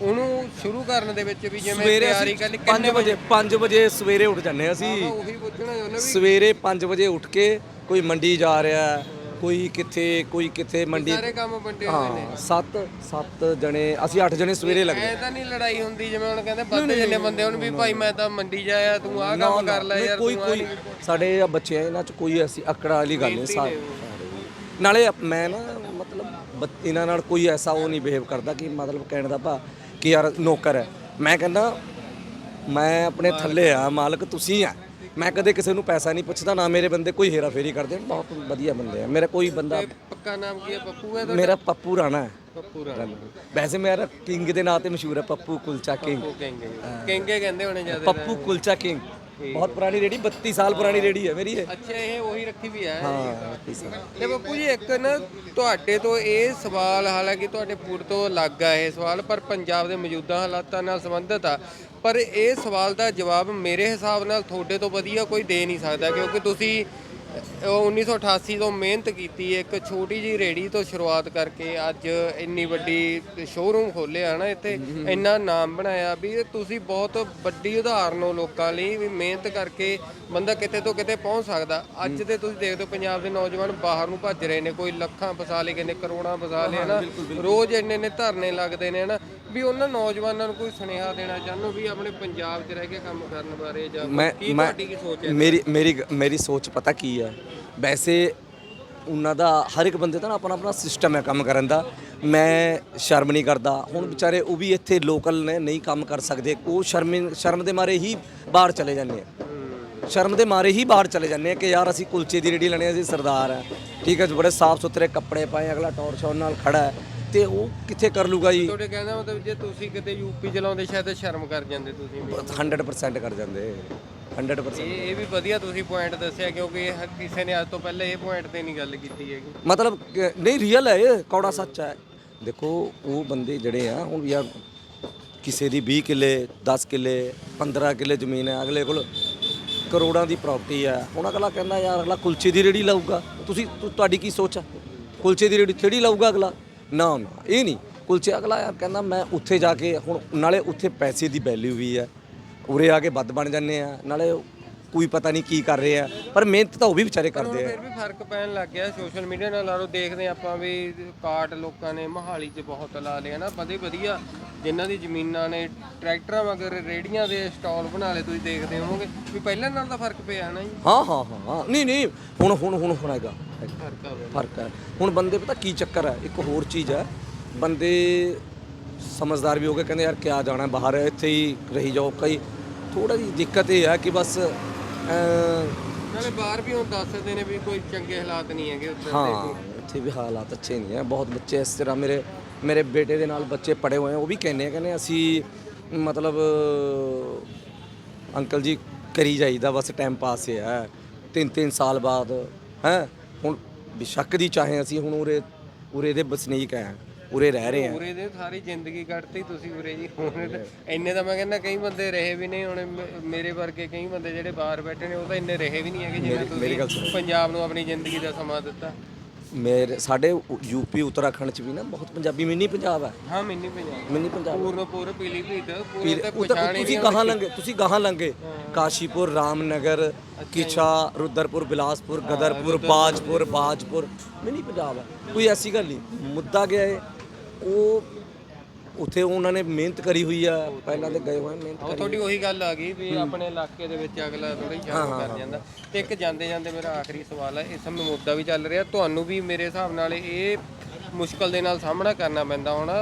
ਉਹਨੂੰ ਸ਼ੁਰੂ ਕਰਨ ਦੇ ਵਿੱਚ ਵੀ ਜਿਵੇਂ ਸਵੇਰੇ ਤਿਆਰੀ ਅਸੀਂ ਕਰ 5 ਵਜੇ 5 ਵਜੇ ਸਵੇਰੇ ਉੱਠ ਜਾਂਦੇ ਹਾਂ ਅਸੀਂ। ਉਹੀ ਪੁੱਛਣਾ ਵੀ ਸਵੇਰੇ 5 ਵਜੇ ਉੱਠ ਕੇ ਕੋਈ ਮੰਡੀ ਜਾ ਰਿਹਾ ਹੈ, ਕੋਈ ਕਿੱਥੇ ਕੋਈ ਕਿੱਥੇ ਮੰਡੀ ਸਾਰੇ ਕੰਮ ਵੰਡੇ ਹੋਏ ਨੇ। ਹਾਂ ਸੱਤ ਸੱਤ ਜਣੇ ਅਸੀਂ 8 ਜਣੇ ਸਵੇਰੇ ਲੱਗਦੇ ਐ ਤਾਂ ਨਹੀਂ ਲੜਾਈ ਹੁੰਦੀ ਜਿਵੇਂ ਹੁਣ ਕਹਿੰਦੇ ਵੱਧ ਜੰਨੇ ਬੰਦੇ ਹੁਣ ਵੀ ਭਾਈ ਮੈਂ ਤਾਂ ਮੰਡੀ ਜਾਇਆ ਤੂੰ ਆਹ ਕੰਮ ਕਰ ਲੈ ਯਾਰ ਕੋਈ ਕੋਈ ਸਾਡੇ ਬੱਚੇ ਆ ਇਹਨਾਂ ਚ ਕੋਈ ਅਸੀਂ ਅਕੜਾ ਵਾਲੀ ਗੱਲ ਨਹੀਂ ਸਾਰੇ ਨਾਲੇ ਮੈਂ ਨਾ ਮਤਲਬ ਇਹਨਾਂ ਨਾਲ ਕੋਈ ਐਸਾ ਉਹ ਨਹੀਂ ਬਿਹੇਵ ਕਰਦਾ ਕਿ ਮਤਲਬ ਕਹਿਣ ਦਾ ਭਾ ਕਿ ਯਾਰ ਨੌਕਰ ਹੈ। ਮੈਂ ਕਹਿੰਦਾ ਮੈਂ ਆਪਣੇ ਥੱਲੇ ਆ ਮਾਲਕ ਤੁਸੀਂ ਆ। ਮੈਂ ਕਦੇ ਕਿਸੇ ਨੂੰ ਪੈਸਾ ਨਹੀਂ ਪੁੱਛਦਾ ਨਾ ਮੇਰੇ ਬੰਦੇ ਕੋਈ ਹੇਰਾ ਫੇਰੀ ਕਰਦੇ ਬਹੁਤ ਵਧੀਆ ਬੰਦੇ ਆ। ਮੇਰਾ ਕੋਈ ਬੰਦਾ ਪੱਕਾ ਨਾਮ ਕੀ ਹੈ? ਪੱਪੂ ਹੈ ਮੇਰਾ ਪੱਪੂ ਰਾਣਾ ਹੈ। ਪੱਪੂ ਰਾਣਾ। ਵੈਸੇ ਮੇਰਾ ਕਿੰਗ ਦੇ ਨਾਂ ਤੇ ਮਸ਼ਹੂਰ ਹੈ ਪੱਪੂ ਕੁਲਚਾ ਕਿੰਗ। ਕਹਿੰਗੇ ਕਹਿੰਦੇ ਹੋਣੇ ਜ਼ਿਆਦਾ ਪੱਪੂ ਕੁਲਚਾ ਕਿੰਗ। ਬਹੁਤ ਪੁਰਾਣੀ ਰੇੜੀ 32 ਸਾਲ ਪੁਰਾਣੀ ਰੇੜੀ ਹੈ ਮੇਰੀ ਇਹ। ਅੱਛਾ ਇਹ ਉਹੀ ਰੱਖੀ ਵੀ ਹੈ। ਹਾਂ 32 ਸਾਲ। ਤੇ ਬੱਪੂ ਜੀ ਇੱਕ ਨਾ ਤੁਹਾਡੇ ਤੋਂ ਇਹ ਸਵਾਲ ਹਾਲਾਂਕਿ ਤੁਹਾਡੇ ਪੂਰ ਤੋਂ ਅਲੱਗ ਆ ਇਹ ਸਵਾਲ ਪਰ ਪੰਜਾਬ ਦੇ ਮੌਜੂਦਾ ਹਾਲਾਤਾਂ ਨਾਲ ਸੰਬੰਧਿਤ ਆ। ਪਰ ਇਹ ਸਵਾਲ ਦਾ ਜਵਾਬ ਮੇਰੇ ਹਿਸਾਬ ਨਾਲ ਤੁਹਾਡੇ ਤੋਂ ਵਧੀਆ ਕੋਈ ਦੇ ਨਹੀਂ ਸਕਦਾ ਕਿਉਂਕਿ ਤੁਸੀਂ ਅਹ, 1988 ਤੋਂ ਮਿਹਨਤ ਕੀਤੀ ਇੱਕ ਛੋਟੀ ਜੀ ਰੇੜੀ ਤੋਂ ਸ਼ੁਰੂਆਤ ਕਰਕੇ ਅੱਜ ਇੰਨੀ ਵੱਡੀ ਸ਼ੋਰੂਮ ਖੋਲਿਆ ਨਾ ਇੱਥੇ। ਇੰਨਾ ਨਾਮ ਬਣਾਇਆ ਵੀ ਤੁਸੀਂ ਬਹੁਤ ਵੱਡੀ ਉਦਾਹਰਨ ਹੋ ਲੋਕਾਂ ਲਈ ਵੀ ਮਿਹਨਤ ਕਰਕੇ ਬੰਦਾ ਕਿਤੇ ਤੋਂ ਕਿਤੇ ਪਹੁੰਚ ਸਕਦਾ। ਅੱਜ ਦੇ ਤੁਸੀਂ ਦੇਖਦੇ ਹੋ ਪੰਜਾਬ ਦੇ ਨੌਜਵਾਨ ਬਾਹਰ ਨੂੰ ਭੱਜ ਰਹੇ ਨੇ ਕੋਈ ਲੱਖਾਂ ਫਸਾ ਲਏ ਕਹਿੰਦੇ ਕਰੋੜਾਂ ਫਸਾ ਲਏ ਨਾ ਰੋਜ਼ ਇੰਨੇ ਇੰਨੇ ਧਰਨੇ ਲੱਗਦੇ ਨੇ ਨਾ ਵੀ ਉਹਨਾਂ ਨੌਜਵਾਨਾਂ ਨੂੰ ਕੋਈ ਸੁਨੇਹਾ ਦੇਣਾ ਚਾਹੁੰਦੇ ਹੋ ਵੀ ਆਪਣੇ ਪੰਜਾਬ 'ਚ ਰਹਿ ਕੇ ਕੰਮ ਕਰਨ ਬਾਰੇ ਜਾਂ ਕੀ ਤੁਹਾਡੀ ਕੀ ਸੋਚ ਹੈ? ਮੇਰੀ ਮੇਰੀ ਮੇਰੀ ਸੋਚ ਪਤਾ ਕੀ ਹੈ? ਵੈਸੇ ਉਹਨਾਂ ਦਾ ਹਰ ਇੱਕ ਬੰਦੇ ਦਾ ਨਾ ਆਪਣਾ ਆਪਣਾ ਸਿਸਟਮ ਹੈ ਕੰਮ ਕਰਨ ਦਾ। ਮੈਂ ਸ਼ਰਮ ਨਹੀਂ ਕਰਦਾ। ਹੁਣ ਵਿਚਾਰੇ ਉਹ ਵੀ ਇੱਥੇ ਲੋਕਲ ਨੇ ਨਹੀਂ ਕੰਮ ਕਰ ਸਕਦੇ। ਉਹ ਸ਼ਰਮ ਸ਼ਰਮ ਦੇ ਮਾਰੇ ਹੀ ਬਾਹਰ ਚਲੇ ਜਾਂਦੇ ਆ। ਸ਼ਰਮ ਦੇ ਮਾਰੇ ਹੀ ਬਾਹਰ ਚਲੇ ਜਾਂਦੇ ਆ ਕਿ ਯਾਰ ਅਸੀਂ ਕੁਲਚੇ ਦੀ ਰੇੜੀ ਲੈਣੀ ਅਸੀਂ ਸਰਦਾਰ ਆ। ਠੀਕ ਹੈ ਬੜੇ ਸਾਫ਼ ਸੁਥਰੇ ਕੱਪੜੇ ਪਾਏ ਅਗਲਾ ਟੌਰ ਸ਼ੌਰ ਨਾਲ ਖੜਾ ਹੈ। ਤੇ ਉਹ ਕਿੱਥੇ ਕਰ ਲੂਗਾ ਜੀ? ਤੁਹਾਡੇ ਕਹਿੰਦਾ ਮਤਲਬ ਜੇ ਤੁਸੀਂ ਕਿਤੇ ਯੂਪੀ ਚਲਾਉਂਦੇ ਸ਼ਾਇਦ ਸ਼ਰਮ ਕਰ ਜਾਂਦੇ ਤੁਸੀਂ ਵੀ। 100% ਕਰ ਜਾਂਦੇ। 100% ਇਹ ਇਹ ਵੀ ਵਧੀਆ ਤੁਸੀਂ ਪੁਆਇੰਟ ਦੱਸਿਆ ਕਿਉਂਕਿ ਇਹ ਕਿਸੇ ਨੇ ਅੱਜ ਤੋਂ ਪਹਿਲਾਂ ਇਹ ਪੁਆਇੰਟ ਤੇ ਨਹੀਂ ਗੱਲ ਕੀਤੀ ਹੈਗੀ। ਮਤਲਬ ਕਿ- ਨਹੀਂ ਰੀਅਲ ਹੈ ਇਹ ਕੌੜਾ ਸੱਚ ਹੈ। ਦੇਖੋ ਉਹ ਬੰਦੇ ਜਿਹੜੇ ਆ ਹੁਣ ਯਾਰ ਕਿਸੇ ਦੀ 20 ਕਿੱਲੇ 10 ਕਿੱਲੇ 15 ਕਿੱਲੇ ਜ਼ਮੀਨ ਹੈ ਅਗਲੇ ਕੋਲ ਕਰੋੜਾਂ ਦੀ ਪ੍ਰਾਪਰਟੀ ਹੈ। ਹੁਣ ਅਗਲਾ ਕਹਿੰਦਾ ਯਾਰ ਅਗਲਾ ਕੁਲਚੇ ਦੀ ਰੇੜੀ ਲਾਊਗਾ। ਤੁਸੀਂ ਤੁ- ਤੁਹਾਡੀ ਕੀ ਸੋਚ ਹੈ ਕੁਲਚੇ ਦੀ ਰੇੜੀ ਥੇੜੀ ਲਾਊਗਾ ਅਗਲਾ? ਨਾ ਨਾ ਇਹ ਨਹੀਂ। ਕੁਲਚੇ ਅਗਲਾ ਯਾਰ ਕਹਿੰਦਾ ਮੈਂ ਉੱਥੇ ਜਾ ਕੇ ਹੁਣ ਨਾਲੇ ਉੱਥੇ ਪੈਸੇ ਦੀ ਵੈਲਿਊ ਵੀ ਹੈ। ਉਰੇ ਆ ਕੇ ਵੱਧ ਬਣ ਜਾਂਦੇ ਆ ਨਾਲੇ ਕੋਈ ਪਤਾ ਨਹੀਂ ਕੀ ਕਰ ਰਹੇ ਆ ਪਰ ਮਿਹਨਤ ਤਾਂ ਉਹ ਵੀ ਵਿਚਾਰੇ ਕਰਦੇ ਆ। ਫਿਰ ਵੀ ਫ਼ਰਕ ਪੈਣ ਲੱਗ ਗਿਆ ਸੋਸ਼ਲ ਮੀਡੀਆ ਨਾਲ ਲਾ ਲਓ ਦੇਖਦੇ ਆਪਾਂ ਵੀ ਕਾਟ ਲੋਕਾਂ ਨੇ ਮਹਾਲੀ 'ਚ ਬਹੁਤ ਲਾ ਲਏ ਨਾ ਬਦੇ ਵਧੀਆ ਜਿਨ੍ਹਾਂ ਦੀ ਜ਼ਮੀਨਾਂ ਨੇ ਟਰੈਕਟਰਾਂ ਮਗਰ ਰੇੜੀਆਂ ਦੇ ਸਟਾਲ ਬਣਾ ਲਏ ਤੁਸੀਂ ਦੇਖਦੇ ਹੋਵੋਗੇ ਵੀ ਪਹਿਲਾਂ ਨਾਲ ਤਾਂ ਫ਼ਰਕ ਪਿਆ ਨਾ ਜੀ। ਹਾਂ ਹਾਂ ਹਾਂ ਹਾਂ ਨਹੀਂ ਨਹੀਂ ਹੁਣ ਹੁਣ ਹੁਣ ਹੁਣ ਹੈਗਾ। ਫ਼ਰਕ ਆ ਫ਼ਰਕ ਹੈ ਹੁਣ ਬੰਦੇ ਪਤਾ ਕੀ ਚੱਕਰ ਹੈ ਇੱਕ ਹੋਰ ਚੀਜ਼ ਹੈ ਬੰਦੇ ਸਮਝਦਾਰ ਵੀ ਹੋ ਗਏ ਕਹਿੰਦੇ ਯਾਰ ਕਿਆ ਜਾਣਾ ਬਾਹਰ ਇੱਥੇ ਹੀ ਰਹੀ ਜਾਓ ਕਈ ਥੋੜਾ ਜਿਹੀ ਦਿੱਕਤ ਇਹ ਹੈ ਕਿ ਬਸ ਨਾਲੇ ਬਾਹਰ ਵੀ ਹੁਣ ਦੱਸਦੇ ਨੇ ਵੀ ਕੋਈ ਚੰਗੇ ਹਾਲਾਤ ਨਹੀਂ ਹੈਗੇ ਉੱਧਰ ਹਾਂ ਇੱਥੇ ਵੀ ਹਾਲਾਤ ਅੱਛੇ ਨਹੀਂ ਹੈ ਬਹੁਤ ਬੱਚੇ ਇਸ ਤਰ੍ਹਾਂ ਮੇਰੇ ਮੇਰੇ ਬੇਟੇ ਦੇ ਨਾਲ ਬੱਚੇ ਪੜੇ ਹੋਏ ਆ ਉਹ ਵੀ ਕਹਿੰਦੇ ਆ ਕਹਿੰਦੇ ਅਸੀਂ ਮਤਲਬ ਅੰਕਲ ਜੀ ਕਰੀ ਜਾਈਦਾ ਬਸ ਟਾਈਮ ਪਾਸ ਹੀ ਹੈ ਤਿੰਨ ਤਿੰਨ ਸਾਲ ਬਾਅਦ ਹੈ? ਹੁਣ ਬਿਸ਼ੱਕ ਦੀ ਚਾਹੇ ਅਸੀਂ ਹੁਣ ਉਰੇ ਉਰੇ ਦੇ ਵਸਨੀਕ ਹੈ ਉਰੇ ਰਹਿ ਰਹੇ ਆ। ਉਰੇ ਦੇ ਸਾਰੀ ਜ਼ਿੰਦਗੀ ਕੱਢਤੀ ਤੁਸੀਂ ਉਰੇ ਜੀ। ਹੁਣ ਤਾਂ ਇੰਨੇ ਤਾਂ ਮੈਂ ਕਹਿੰਦਾ ਕਈ ਬੰਦੇ ਰਹੇ ਵੀ ਨਹੀਂ ਹੁਣ ਮ- ਮੇਰੇ ਵਰਗੇ ਕਈ ਬੰਦੇ ਜਿਹੜੇ ਬਾਹਰ ਬੈਠੇ ਨੇ ਉਹ ਤਾਂ ਇੰਨੇ ਰਹੇ ਵੀ ਨਹੀਂ ਹੈਗੇ ਜਿਵੇਂ ਮੇਰੀ ਗੱਲ ਤੁਸੀਂ ਪੰਜਾਬ ਨੂੰ ਆਪਣੀ ਜ਼ਿੰਦਗੀ ਦਾ ਸਮਾਂ ਦਿੱਤਾ। ਮੇਰੇ ਸਾਡੇ ਯੂਪੀ ਉੱਤਰਾਖੰਡ ਚ ਵੀ ਨਾ ਬਹੁਤ ਪੰਜਾਬੀ ਮਿੰਨੀ ਪੰਜਾਬ ਹੈ। ਹਾਂ mini Punjab. Mini Punjab. Puranpur ਪੀਲੀ ਭੀਤ ਪੂਰੇ ਤੇ ਉਹ ਤਾਂ ਪਛਾਣ ਹੀ ਤੁਸੀਂ ਕਹਾਂ ਲੰਗੇ ਤੁਸੀਂ ਕਹਾਂ ਲੰਗੇ ਕਾਸ਼ੀਪੁਰ ਰਾਮਨਗਰ ਕਿਛਾ ਰੁਦਰਪੁਰ ਬਿਲਾਸਪੁਰ ਗਦਰਪੁਰ ਬਾਜਪੁਰ ਬਾਜਪੁਰ। ਮਿਨੀ ਪੰਜਾਬ ਹੈ। ਕੋਈ ਐਸੀ ਗੱਲ ਨਹੀਂ। ਮੁੱਦਾ ਗਿਆ ਹੈ ਉਹ ਉੱਥੇ ਉਹਨਾਂ ਨੇ ਮਿਹਨਤ ਕਰੀ ਹੋਈ ਆ ਪਹਿਲਾਂ ਤੇ ਗਏ ਹੋਏ ਮਿਹਨਤ ਉਹ ਕਰੀ ਤੁਹਾਡੀ ਉਹੀ ਗੱਲ ਆ ਗਈ ਵੀ ਆਪਣੇ ਇਲਾਕੇ ਦੇ ਵਿੱਚ ਅਗਲਾ ਥੋੜੀ ਜੰਗ ਕਰ ਜਾਂਦਾ। ਤੇ ਇੱਕ ਜਾਂਦੇ ਜਾਂਦੇ ਮੇਰਾ ਆਖਰੀ ਸਵਾਲ ਹੈ ਇਸ ਸਮੇਂ ਮੁੱਦਾ ਵੀ ਚੱਲ ਰਿਹਾ ਤੁਹਾਨੂੰ ਵੀ ਮੇਰੇ ਹਿਸਾਬ ਨਾਲ ਇਹ ਮੁਸ਼ਕਲ ਦੇ ਨਾਲ ਸਾਹਮਣਾ ਕਰਨਾ ਪੈਂਦਾ ਹੋਣਾ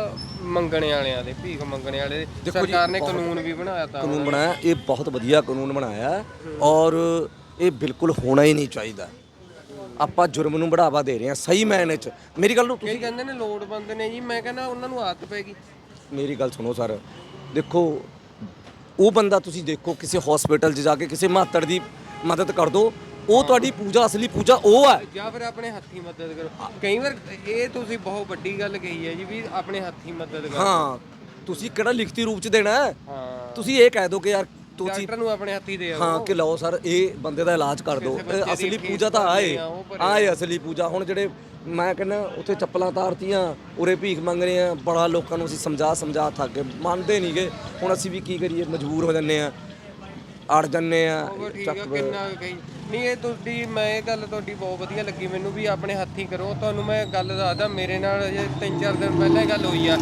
ਮੰਗਣੇ ਵਾਲਿਆਂ ਦੇ ਭੀਖ ਮੰਗਣੇ ਵਾਲੇ। ਦੇ ਸਰਕਾਰ ਨੇ ਕਾਨੂੰਨ ਵੀ ਬਣਾਇਆ ਤਾਂ ਕਾਨੂੰਨ ਬਣਾਇਆ ਇਹ ਬਹੁਤ ਵਧੀਆ ਕਾਨੂੰਨ ਬਣਾਇਆ ਔਰ ਇਹ ਬਿਲਕੁਲ ਹੋਣਾ ਹੀ ਨਹੀਂ ਚਾਹੀਦਾ। ਆਪਾਂ ਜੁਰਮ ਨੂੰ ਬੜਾਵਾ ਦੇ ਰਹੇ ਹਾਂ ਸਹੀ ਮਾਇਨੇ 'ਚ ਮੇਰੀ ਗੱਲ ਨੂੰ ਤੁਸੀਂ ਕਹਿੰਦੇ ਨੇ ਲੋੜਵੰਦ ਨੇ ਜੀ ਮੈਂ ਕਹਿੰਦਾ ਉਹਨਾਂ ਨੂੰ ਆਦਤ ਪੈਗੀ ਮੇਰੀ ਗੱਲ ਸੁਣੋ ਸਰ ਦੇਖੋ ਉਹ ਬੰਦਾ ਤੁਸੀਂ ਦੇਖੋ ਕਿਸੇ ਹਸਪੀਟਲ 'ਚ ਜਾ ਕੇ ਕਿਸੇ ਮਾਤੜ ਦੀ ਮਦਦ ਕਰ ਦਿਓ ਉਹ ਤੁਹਾਡੀ ਪੂਜਾ ਅਸਲੀ ਪੂਜਾ ਉਹ ਹੈ। ਜਾਂ ਫਿਰ ਆਪਣੇ ਹੱਥੀ ਮਦਦ ਕਰੋ। ਕਈ ਵਾਰ ਇਹ ਤੁਸੀਂ ਬਹੁਤ ਵੱਡੀ ਗੱਲ ਕਹੀ ਹੈ ਜੀ ਵੀ ਆਪਣੇ ਹੱਥੀ ਮਦਦ ਕਰੋ। ਹਾਂ ਤੁਸੀਂ ਕਿਹੜਾ ਲਿਖਤੀ ਰੂਪ 'ਚ ਦੇਣਾ ਹੈ? ਹਾਂ। ਤੁਸੀਂ ਇਹ ਕਹਿ ਦਿਓ ਕਿ ਯਾਰ ਤੁਸੀਂ ਡਾਕਟਰ ਨੂੰ ਆਪਣੇ ਹੱਥੀ ਦੇ ਹਾਂ ਕਿ ਲਓ ਸਰ ਇਹ ਬੰਦੇ ਦਾ ਇਲਾਜ ਕਰ ਦਿਓ। ਇਹ ਅਸਲੀ ਪੂਜਾ ਤਾਂ ਆਏ। ਆਏ ਅਸਲੀ ਪੂਜਾ। ਹੁਣ ਜਿਹੜੇ ਮੈਂ ਕਹਿੰਦਾ ਉੱਥੇ ਚੱਪਲਾਂ ਤਾਰਤੀਆਂ ਉਰੇ ਭੀਖ ਮੰਗ ਰਹੇ ਆ ਬੜਾ ਲੋਕਾਂ ਨੂੰ ਅਸੀਂ ਸਮਝਾ ਸਮਝਾ ਥੱਕ ਗਏ। ਮੰਨਦੇ ਨਹੀਂਗੇ ਹੁਣ ਅਸੀਂ ਵੀ ਕੀ ਕਰੀਏ? ਮਜਬੂਰ ਹੋ ਜੰਨੇ ਆ ਅੜ ਜੰਨੇ ਆ ਉਹ ਠੀਕ ਆ ਕਿੰਨਾ ਕੁ ਕਹੀ। ਨਹੀਂ ਇਹ ਤੁਹਾਡੀ ਮੈਂ ਇਹ ਗੱਲ ਤੁਹਾਡੀ ਬਹੁਤ ਵਧੀਆ ਲੱਗੀ। ਮੈਨੂੰ ਵੀ ਆਪਣੇ ਹੱਥੀ ਕਰੋ। ਤੁਹਾਨੂੰ ਮੈਂ ਗੱਲ ਦੱਸਦਾ ਮੇਰੇ ਨਾਲ ਅਜੇ ਤਿੰਨ ਚਾਰ ਦਿਨ ਪਹਿਲਾਂ ਗੱਲ ਹੋਈ ਆ।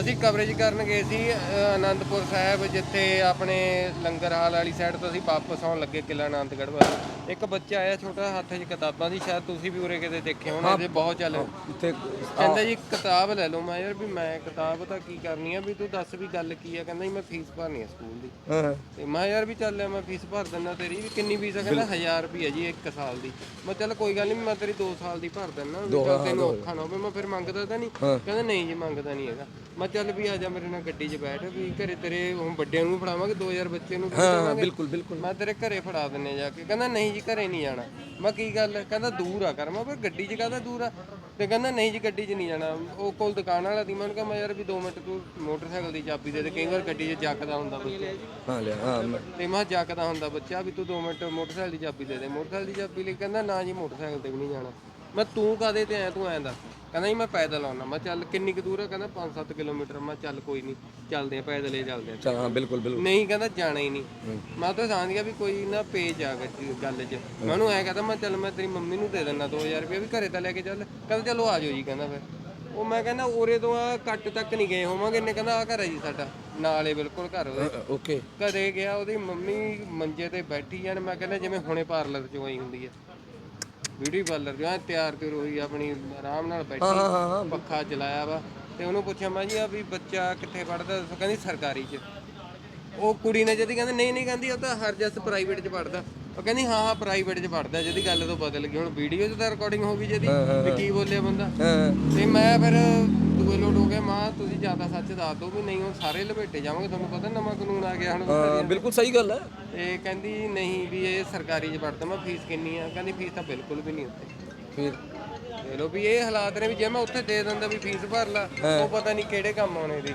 ਅਸੀਂ ਕਵਰੇਜ ਕਰਨ ਗਏ ਸੀ ਅ, ਆਨੰਦਪੁਰ ਸਾਹਿਬ ਜਿੱਥੇ ਆਪਣੇ ਲੰਗਰ ਹਾਲ ਵਾਲੀ ਸਾਈਡ ਤੋਂ ਅਸੀਂ ਵਾਪਸ ਆਉਣ ਲੱਗੇ ਕਿਲਾ ਆਨੰਦਗੜ੍ਹ ਵੱਲ। ਇੱਕ ਬੱਚਾ ਆਇਆ ਛੋਟਾ ਹੱਥ 'ਚ ਕਿਤਾਬਾਂ ਦੀ ਸ਼ਾਇਦ ਤੁਸੀਂ ਵੀ ਉਰੇ ਕਿਤੇ ਦੇਖੇ ਹੋਣੇ ਇਹਦੇ ਬਹੁਤ ਚੱਲ ਇੱਥੇ ਕਹਿੰਦਾ ਜੀ ਕਿਤਾਬ ਲੈ ਲਓ। ਮੈਂ ਯਾਰ ਵੀ ਮੈਂ ਕਿਤਾਬ ਤਾਂ ਕੀ ਕਰਨੀ ਆ? ਵੀ ਤੂੰ ਦੱਸ ਵੀ ਗੱਲ ਕੀ ਆ? ਕਹਿੰਦਾ ਜੀ ਮੈਂ ਫੀਸ ਭਰਨੀ ਆ ਸਕੂਲ ਦੀ। ਹਾਂ। ਤੇ ਮੈਂ ਯਾਰ ਵੀ ਚੱਲ ਮੈਂ ਫੀਸ ਭਰ ਦਿੰਦਾ ਤੇਰੀ। ਵੀ ਕਿੰਨੀ ਫੀਸ ਆ? ਕਹਿੰਦਾ 1000 ਰੁਪਏ ਜੀ ਇੱਕ ਸਾਲ ਦੀ। ਮੈਂ ਚੱਲ ਕੋਈ ਗੱਲ ਨਹੀਂ ਮੈਂ ਤੇਰੀ 2 ਸਾਲ ਦੀ ਭਰ ਦਿੰਦਾ। ਵੀ ਚੱਲ ਤੈਨੂੰ ਔਖਾ ਨਾ ਹੋਵੇ ਮੈਂ ਫਿਰ ਮੰਗਦਾ ਤਾਂ ਨਹੀਂ। ਕਹਿੰਦਾ ਨਹੀਂ ਜੀ ਮੰਗਦਾ ਨਹੀਂ ਹੈਗਾ। ਮੈਂ ਚੱਲ ਵੀ ਆ ਜਾ ਮੇਰੇ ਨਾਲ ਗੱਡੀ 'ਚ ਬੈਠ ਵੀ ਘਰੇ ਤੇਰੇ ਹੁਣ ਵੱਡਿਆਂ ਨੂੰ ਫੜਾਵਾਂਗੇ 2000 ਬੱਚੇ ਨੂੰ ਹਾਂ। ਬਿਲਕੁਲ ਬਿਲਕੁਲ। ਮੈਂ ਤੇਰੇ ਘਰੇ ਫੜਾ ਦਿੰਨੇ ਜਾ ਕੇ। ਕਹਿੰਦਾ ਨਹੀਂ ਜੀ ਘਰੇ ਨਹੀਂ ਜਾਣਾ। ਮੈਂ ਕੀ ਗੱਲ ਕਹਿੰਦਾ ਦੂਰ ਆ ਕਰ ਮੈਂ ਪਰ ਗੱਡੀ 'ਚ ਕਾਹਦਾ ਦੂਰ ਆ? ਤੇ ਕਹਿੰਦਾ ਨਹੀਂ ਜੀ ਗੱਡੀ 'ਚ ਨਹੀਂ ਜਾਣਾ। ਉਹ ਕੋਲ ਦੁਕਾਨ ਵਾਲਾ ਦੀ ਮੈਂ ਕਿਹਾ ਮੈਂ ਯਾਰ ਵੀ 2 ਮਿੰਟ ਤੂੰ ਮੋਟਰਸਾਈਕਲ ਦੀ ਚਾਬੀ ਦੇ ਦੇ ਕਈ ਵਾਰ ਗੱਡੀ 'ਚ ਜੱਕਦਾ ਹੁੰਦਾ ਬੱਚਾ। ਹਾਂ ਲਿਆ ਹਾਂ ਤੇ ਮੈਂ ਜੱਕਦਾ ਹੁੰਦਾ ਬੱਚਾ ਵੀ ਤੂੰ 2 ਮਿੰਟ ਮੋਟਰਸਾਈਕਲ ਦੀ ਚਾਬੀ ਦੇ ਦੇ। ਮੋਟਰਸਾਈਕਲ ਦੀ ਚਾਬੀ ਲਈ ਕਹਿੰਦਾ ਨਾ ਜੀ ਮੋਟਰਸਾਈਕਲ ਤੇ ਵੀ ਨਹੀਂ ਜਾਣਾ। ਮੈਂ ਤੂੰ ਕਾਦੇ ਤੇ ਆਇਆ ਤੂੰ ਆਇਆ ਦਾ ਕਹਿੰਦਾ ਜੀ ਮੈਂ ਪੈਦਲ ਆਉਣਾ ਮੈਂ ਚੱਲ ਕਿੰਨੀ ਕੁ ਦੂਰ ਆ? ਕਹਿੰਦਾ 5-7 ਕਿਲੋਮੀਟਰ। ਮੈਂ ਚੱਲ ਕੋਈ ਨਹੀਂ ਚੱਲਦੇ ਆ ਪੈਦਲ ਹੀ ਚੱਲਦੇ ਆ। ਚੱਲ ਹਾਂ ਬਿਲਕੁਲ ਬਿਲਕੁਲ। ਨਹੀਂ ਕਹਿੰਦਾ ਜਾਣਾ ਹੀ ਨਹੀਂ ਮੈਂ ਤਾਂ ਸਮਝ ਗਿਆ ਵੀ ਕੋਈ ਨਾ ਪੇਜ ਆ ਗਿਆ ਗੱਲ 'ਚ। ਮੈਂ ਉਹਨੂੰ ਐ ਕਹਦਾ ਮੈਂ ਚੱਲ ਮੈਂ ਤੇਰੀ ਮੰਮੀ ਨੂੰ ਦੇ ਦਿੰਦਾ 2000 ਰੁਪਏ ਵੀ ਘਰੇ ਤਾਂ ਲੈ ਕੇ ਚੱਲ। ਕਹਿੰਦਾ ਚਲੋ ਆ ਜਾਓ ਜੀ ਕਹਿੰਦਾ ਫਿਰ। ਉਹ ਮੈਂ ਕਹਿੰਦਾ ਉਰੇ ਤੋਂ ਆ ਕੱਟ ਤੱਕ ਨਹੀਂ ਗਏ ਹੋਵਾਂਗੇ। ਇਹਨੇ ਕਹਿੰਦਾ ਆ ਘਰ ਹੈ ਜੀ ਸਾਡਾ। ਨਾਲੇ ਬਿਲਕੁਲ ਘਰ ਉਹਦੇ। ਓਕੇ। ਘਰੇ ਗਿਆ ਉਹਦੀ ਮੰਮੀ ਮੰਜੇ ਤੇ ਬੈਠੀ ਜਾਨ ਮੈਂ ਕਹਿੰਦਾ ਜਿਵੇਂ ਹੁਣੇ ਪਾਰਲਰ ਚੋਂ ਆਈ ਹੁੰਦੀ ਹੈ ਬਿਊਟੀ ਪਾਰਲਰ ਜੋ ਐਂ ਤਿਆਰ ਕਰ ਹੋਈ ਆਪਣੀ ਆਰਾਮ ਨਾਲ ਬੈਠੀ ਪੱਖਾ ਚਲਾਇਆ ਵਾ ਤੇ ਉਹਨੂੰ ਪੁੱਛਿਆ ਮੈਂ ਜੀ ਆ ਵੀ ਬੱਚਾ ਕਿੱਥੇ ਪੜਦਾ ਕਹਿੰਦੀ ਸਰਕਾਰੀ 'ਚ। ਉਹ ਕੁੜੀ ਨੇ ਜਦੀ ਕਹਿੰਦੀ ਨਹੀਂ ਨਹੀਂ ਕਹਿੰਦੀ ਉਹ ਤਾਂ ਹਰ ਜਸ ਪ੍ਰਾਈਵੇਟ 'ਚ ਪੜਦਾ ਉਹ ਕਹਿੰਦੀ ਹਾਂ ਹਾਂ ਪ੍ਰਾਈਵੇਟ 'ਚ ਪੜਦਾ ਜਿਹਦੀ ਗੱਲ ਤੋਂ ਬਦਲ ਗਈ। ਹੁਣ ਵੀਡੀਓ 'ਚ ਤਾਂ ਰਿਕਾਰਡਿੰਗ ਹੋ ਗਈ ਜਿਹਦੀ ਵੀ ਕੀ ਬੋਲਿਆ ਬੰਦਾ। ਤੇ ਮੈਂ ਫਿਰ ਦੂਏ ਲੋਟ ਹੋ ਗਿਆ ਮਾਂ ਤੁਸੀਂ ਜ਼ਿਆਦਾ ਸੱਚ ਦੱਸ ਦਿਓ ਵੀ ਨਹੀਂ ਹੁਣ ਸਾਰੇ ਲਪੇਟੇ ਜਾਵਾਂਗੇ ਤੁਹਾਨੂੰ ਪਤਾ ਨਵਾਂ ਕਾਨੂੰਨ ਆ ਗਿਆ ਹੁਣ। ਹਾਂ ਬਿਲਕੁਲ ਸਹੀ ਗੱਲ ਹੈ। ਤੇ ਕਹਿੰਦੀ ਨਹੀਂ ਵੀ ਇਹ ਸਰਕਾਰੀ 'ਚ ਪੜਦਾ ਮੈਂ ਫੀਸ ਕਿੰਨੀ ਆ? ਕਹਿੰਦੀ ਫੀਸ ਤਾਂ ਬਿਲਕੁਲ ਵੀ ਨਹੀਂ ਉੱਥੇ ਫਿਰ ਦੇ ਲੋ ਵੀ ਇਹ ਹਾਲਾਤ ਨੇ ਵੀ ਜੇ ਮੈਂ ਉੱਥੇ ਦੇ ਦਿੰਦਾ ਵੀ ਫੀਸ ਭਰ ਲਾ ਉਹ ਪਤਾ ਨਹੀਂ ਕਿਹੜੇ ਕੰਮ ਆਉਣੇ ਦੀ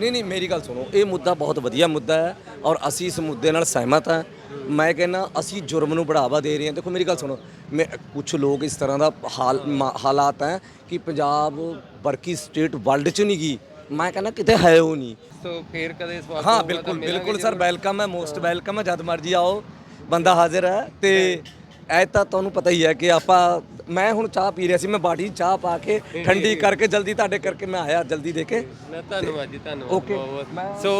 ਨਹੀਂ ਨਹੀਂ ਮੇਰੀ ਗੱਲ ਸੁਣੋ ਇਹ ਮੁੱਦਾ ਬਹੁਤ ਵਧੀਆ ਮੁੱਦਾ ਹੈ ਔਰ ਅਸੀਂ ਇਸ ਮੁੱਦੇ ਨਾਲ ਸਹਿਮਤ ਹਾਂ। ਮੈਂ ਕਹਿੰਦਾ ਅਸੀਂ ਜੁਰਮ ਨੂੰ ਬੜਾਵਾ ਦੇ ਰਹੇ ਹਾਂ। ਦੇਖੋ ਮੇਰੀ ਗੱਲ ਸੁਣੋ। ਮੈਂ ਕੁਝ ਲੋਕ ਇਸ ਤਰ੍ਹਾਂ ਦਾ ਹਾਲ ਮਾ- ਹਾਲਾਤ ਹੈ ਕਿ ਪੰਜਾਬ ਵਰਕੀ ਸਟੇਟ ਵਰਲਡ 'ਚ ਨਹੀਂ ਗਈ। ਮੈਂ ਕਹਿੰਦਾ ਕਿਤੇ ਹੈ ਉਹ ਨਹੀਂ। ਸੋ ਫੇਰ ਕਦੇ ਸਵਾਲ ਹਾਂ ਬਿਲਕੁਲ ਬਿਲਕੁਲ ਸਰ ਵੈਲਕਮ ਹੈ। ਮੋਸਟ ਵੈਲਕਮ ਹੈ। ਜਦ ਮਰਜ਼ੀ ਆਓ ਬੰਦਾ ਹਾਜ਼ਰ ਹੈ। ਤੇ ਐ ਤਾਂ ਤੁਹਾਨੂੰ ਪਤਾ ਹੀ ਹੈ ਕਿ ਆਪਾਂ ਮੈਂ ਹੁਣ ਚਾਹ ਪੀ ਰਿਹਾ ਸੀ ਮੈਂ ਬਾਟੀ 'ਚ ਚਾਹ ਪਾ ਕੇ ਠੰਡੀ ਕਰਕੇ ਜਲਦੀ ਤੁਹਾਡੇ ਕਰਕੇ ਮੈਂ ਆਇਆ ਜਲਦੀ ਦੇ ਕੇ। ਮੈਂ ਧੰਨਵਾਦ ਜੀ ਧੰਨਵਾਦ ਬਹੁਤ ਸੋ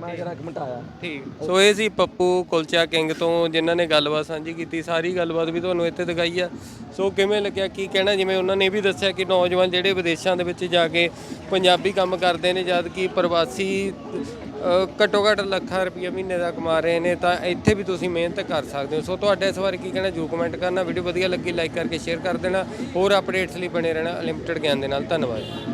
ਮੈਂ ਜਰਾ ਇੱਕ ਮਿੰਟ ਆਇਆ। ਠੀਕ। ਸੋ ਇਹ ਸੀ ਪੱਪੂ ਕੁਲਚਾ ਕਿੰਗ ਤੋਂ ਜਿਨ੍ਹਾਂ ਨੇ ਗੱਲਬਾਤ ਸਾਂਝੀ ਕੀਤੀ ਸਾਰੀ ਗੱਲਬਾਤ ਵੀ ਤੁਹਾਨੂੰ ਇੱਥੇ ਦਿਖਾਈ ਆ। ਸੋ ਕਿਵੇਂ ਲੱਗਿਆ ਕੀ ਕਹਿਣਾ? ਜਿਵੇਂ ਉਹਨਾਂ ਨੇ ਇਹ ਵੀ ਦੱਸਿਆ ਕਿ ਨੌਜਵਾਨ ਜਿਹੜੇ ਵਿਦੇਸ਼ਾਂ ਦੇ ਵਿੱਚ ਜਾ ਕੇ ਪੰਜਾਬੀ ਕੰਮ ਕਰਦੇ ਨੇ ਜਦ ਕਿ ਪ੍ਰਵਾਸੀ ਅ, ਘੱਟੋ ਘੱਟ ਲੱਖਾਂ ਰੁਪਏ ਮਹੀਨੇ ਦਾ ਕਮਾ ਰਹੇ ਨੇ ਤਾਂ ਇੱਥੇ ਵੀ ਤੁਸੀਂ ਮਿਹਨਤ ਕਰ ਸਕਦੇ ਹੋ। ਸੋ ਤੁਹਾਡੇ ਇਸ ਬਾਰੇ ਕੀ ਕਹਿਣਾ? ਜੂ ਕਮੈਂਟ ਕਰਨਾ। ਵੀਡੀਓ ਵਧੀਆ ਲੱਗੀ ਲਾਈਕ ਕਰਕੇ ਸ਼ੇਅਰ ਕਰ ਦੇਣਾ। ਹੋਰ ਅਪਡੇਟਸ ਲਈ ਬਣੇ ਰਹਿਣਾ ਲਿਮਟਿਡ ਗਿਆਨ ਦੇ ਨਾਲ। ਧੰਨਵਾਦ।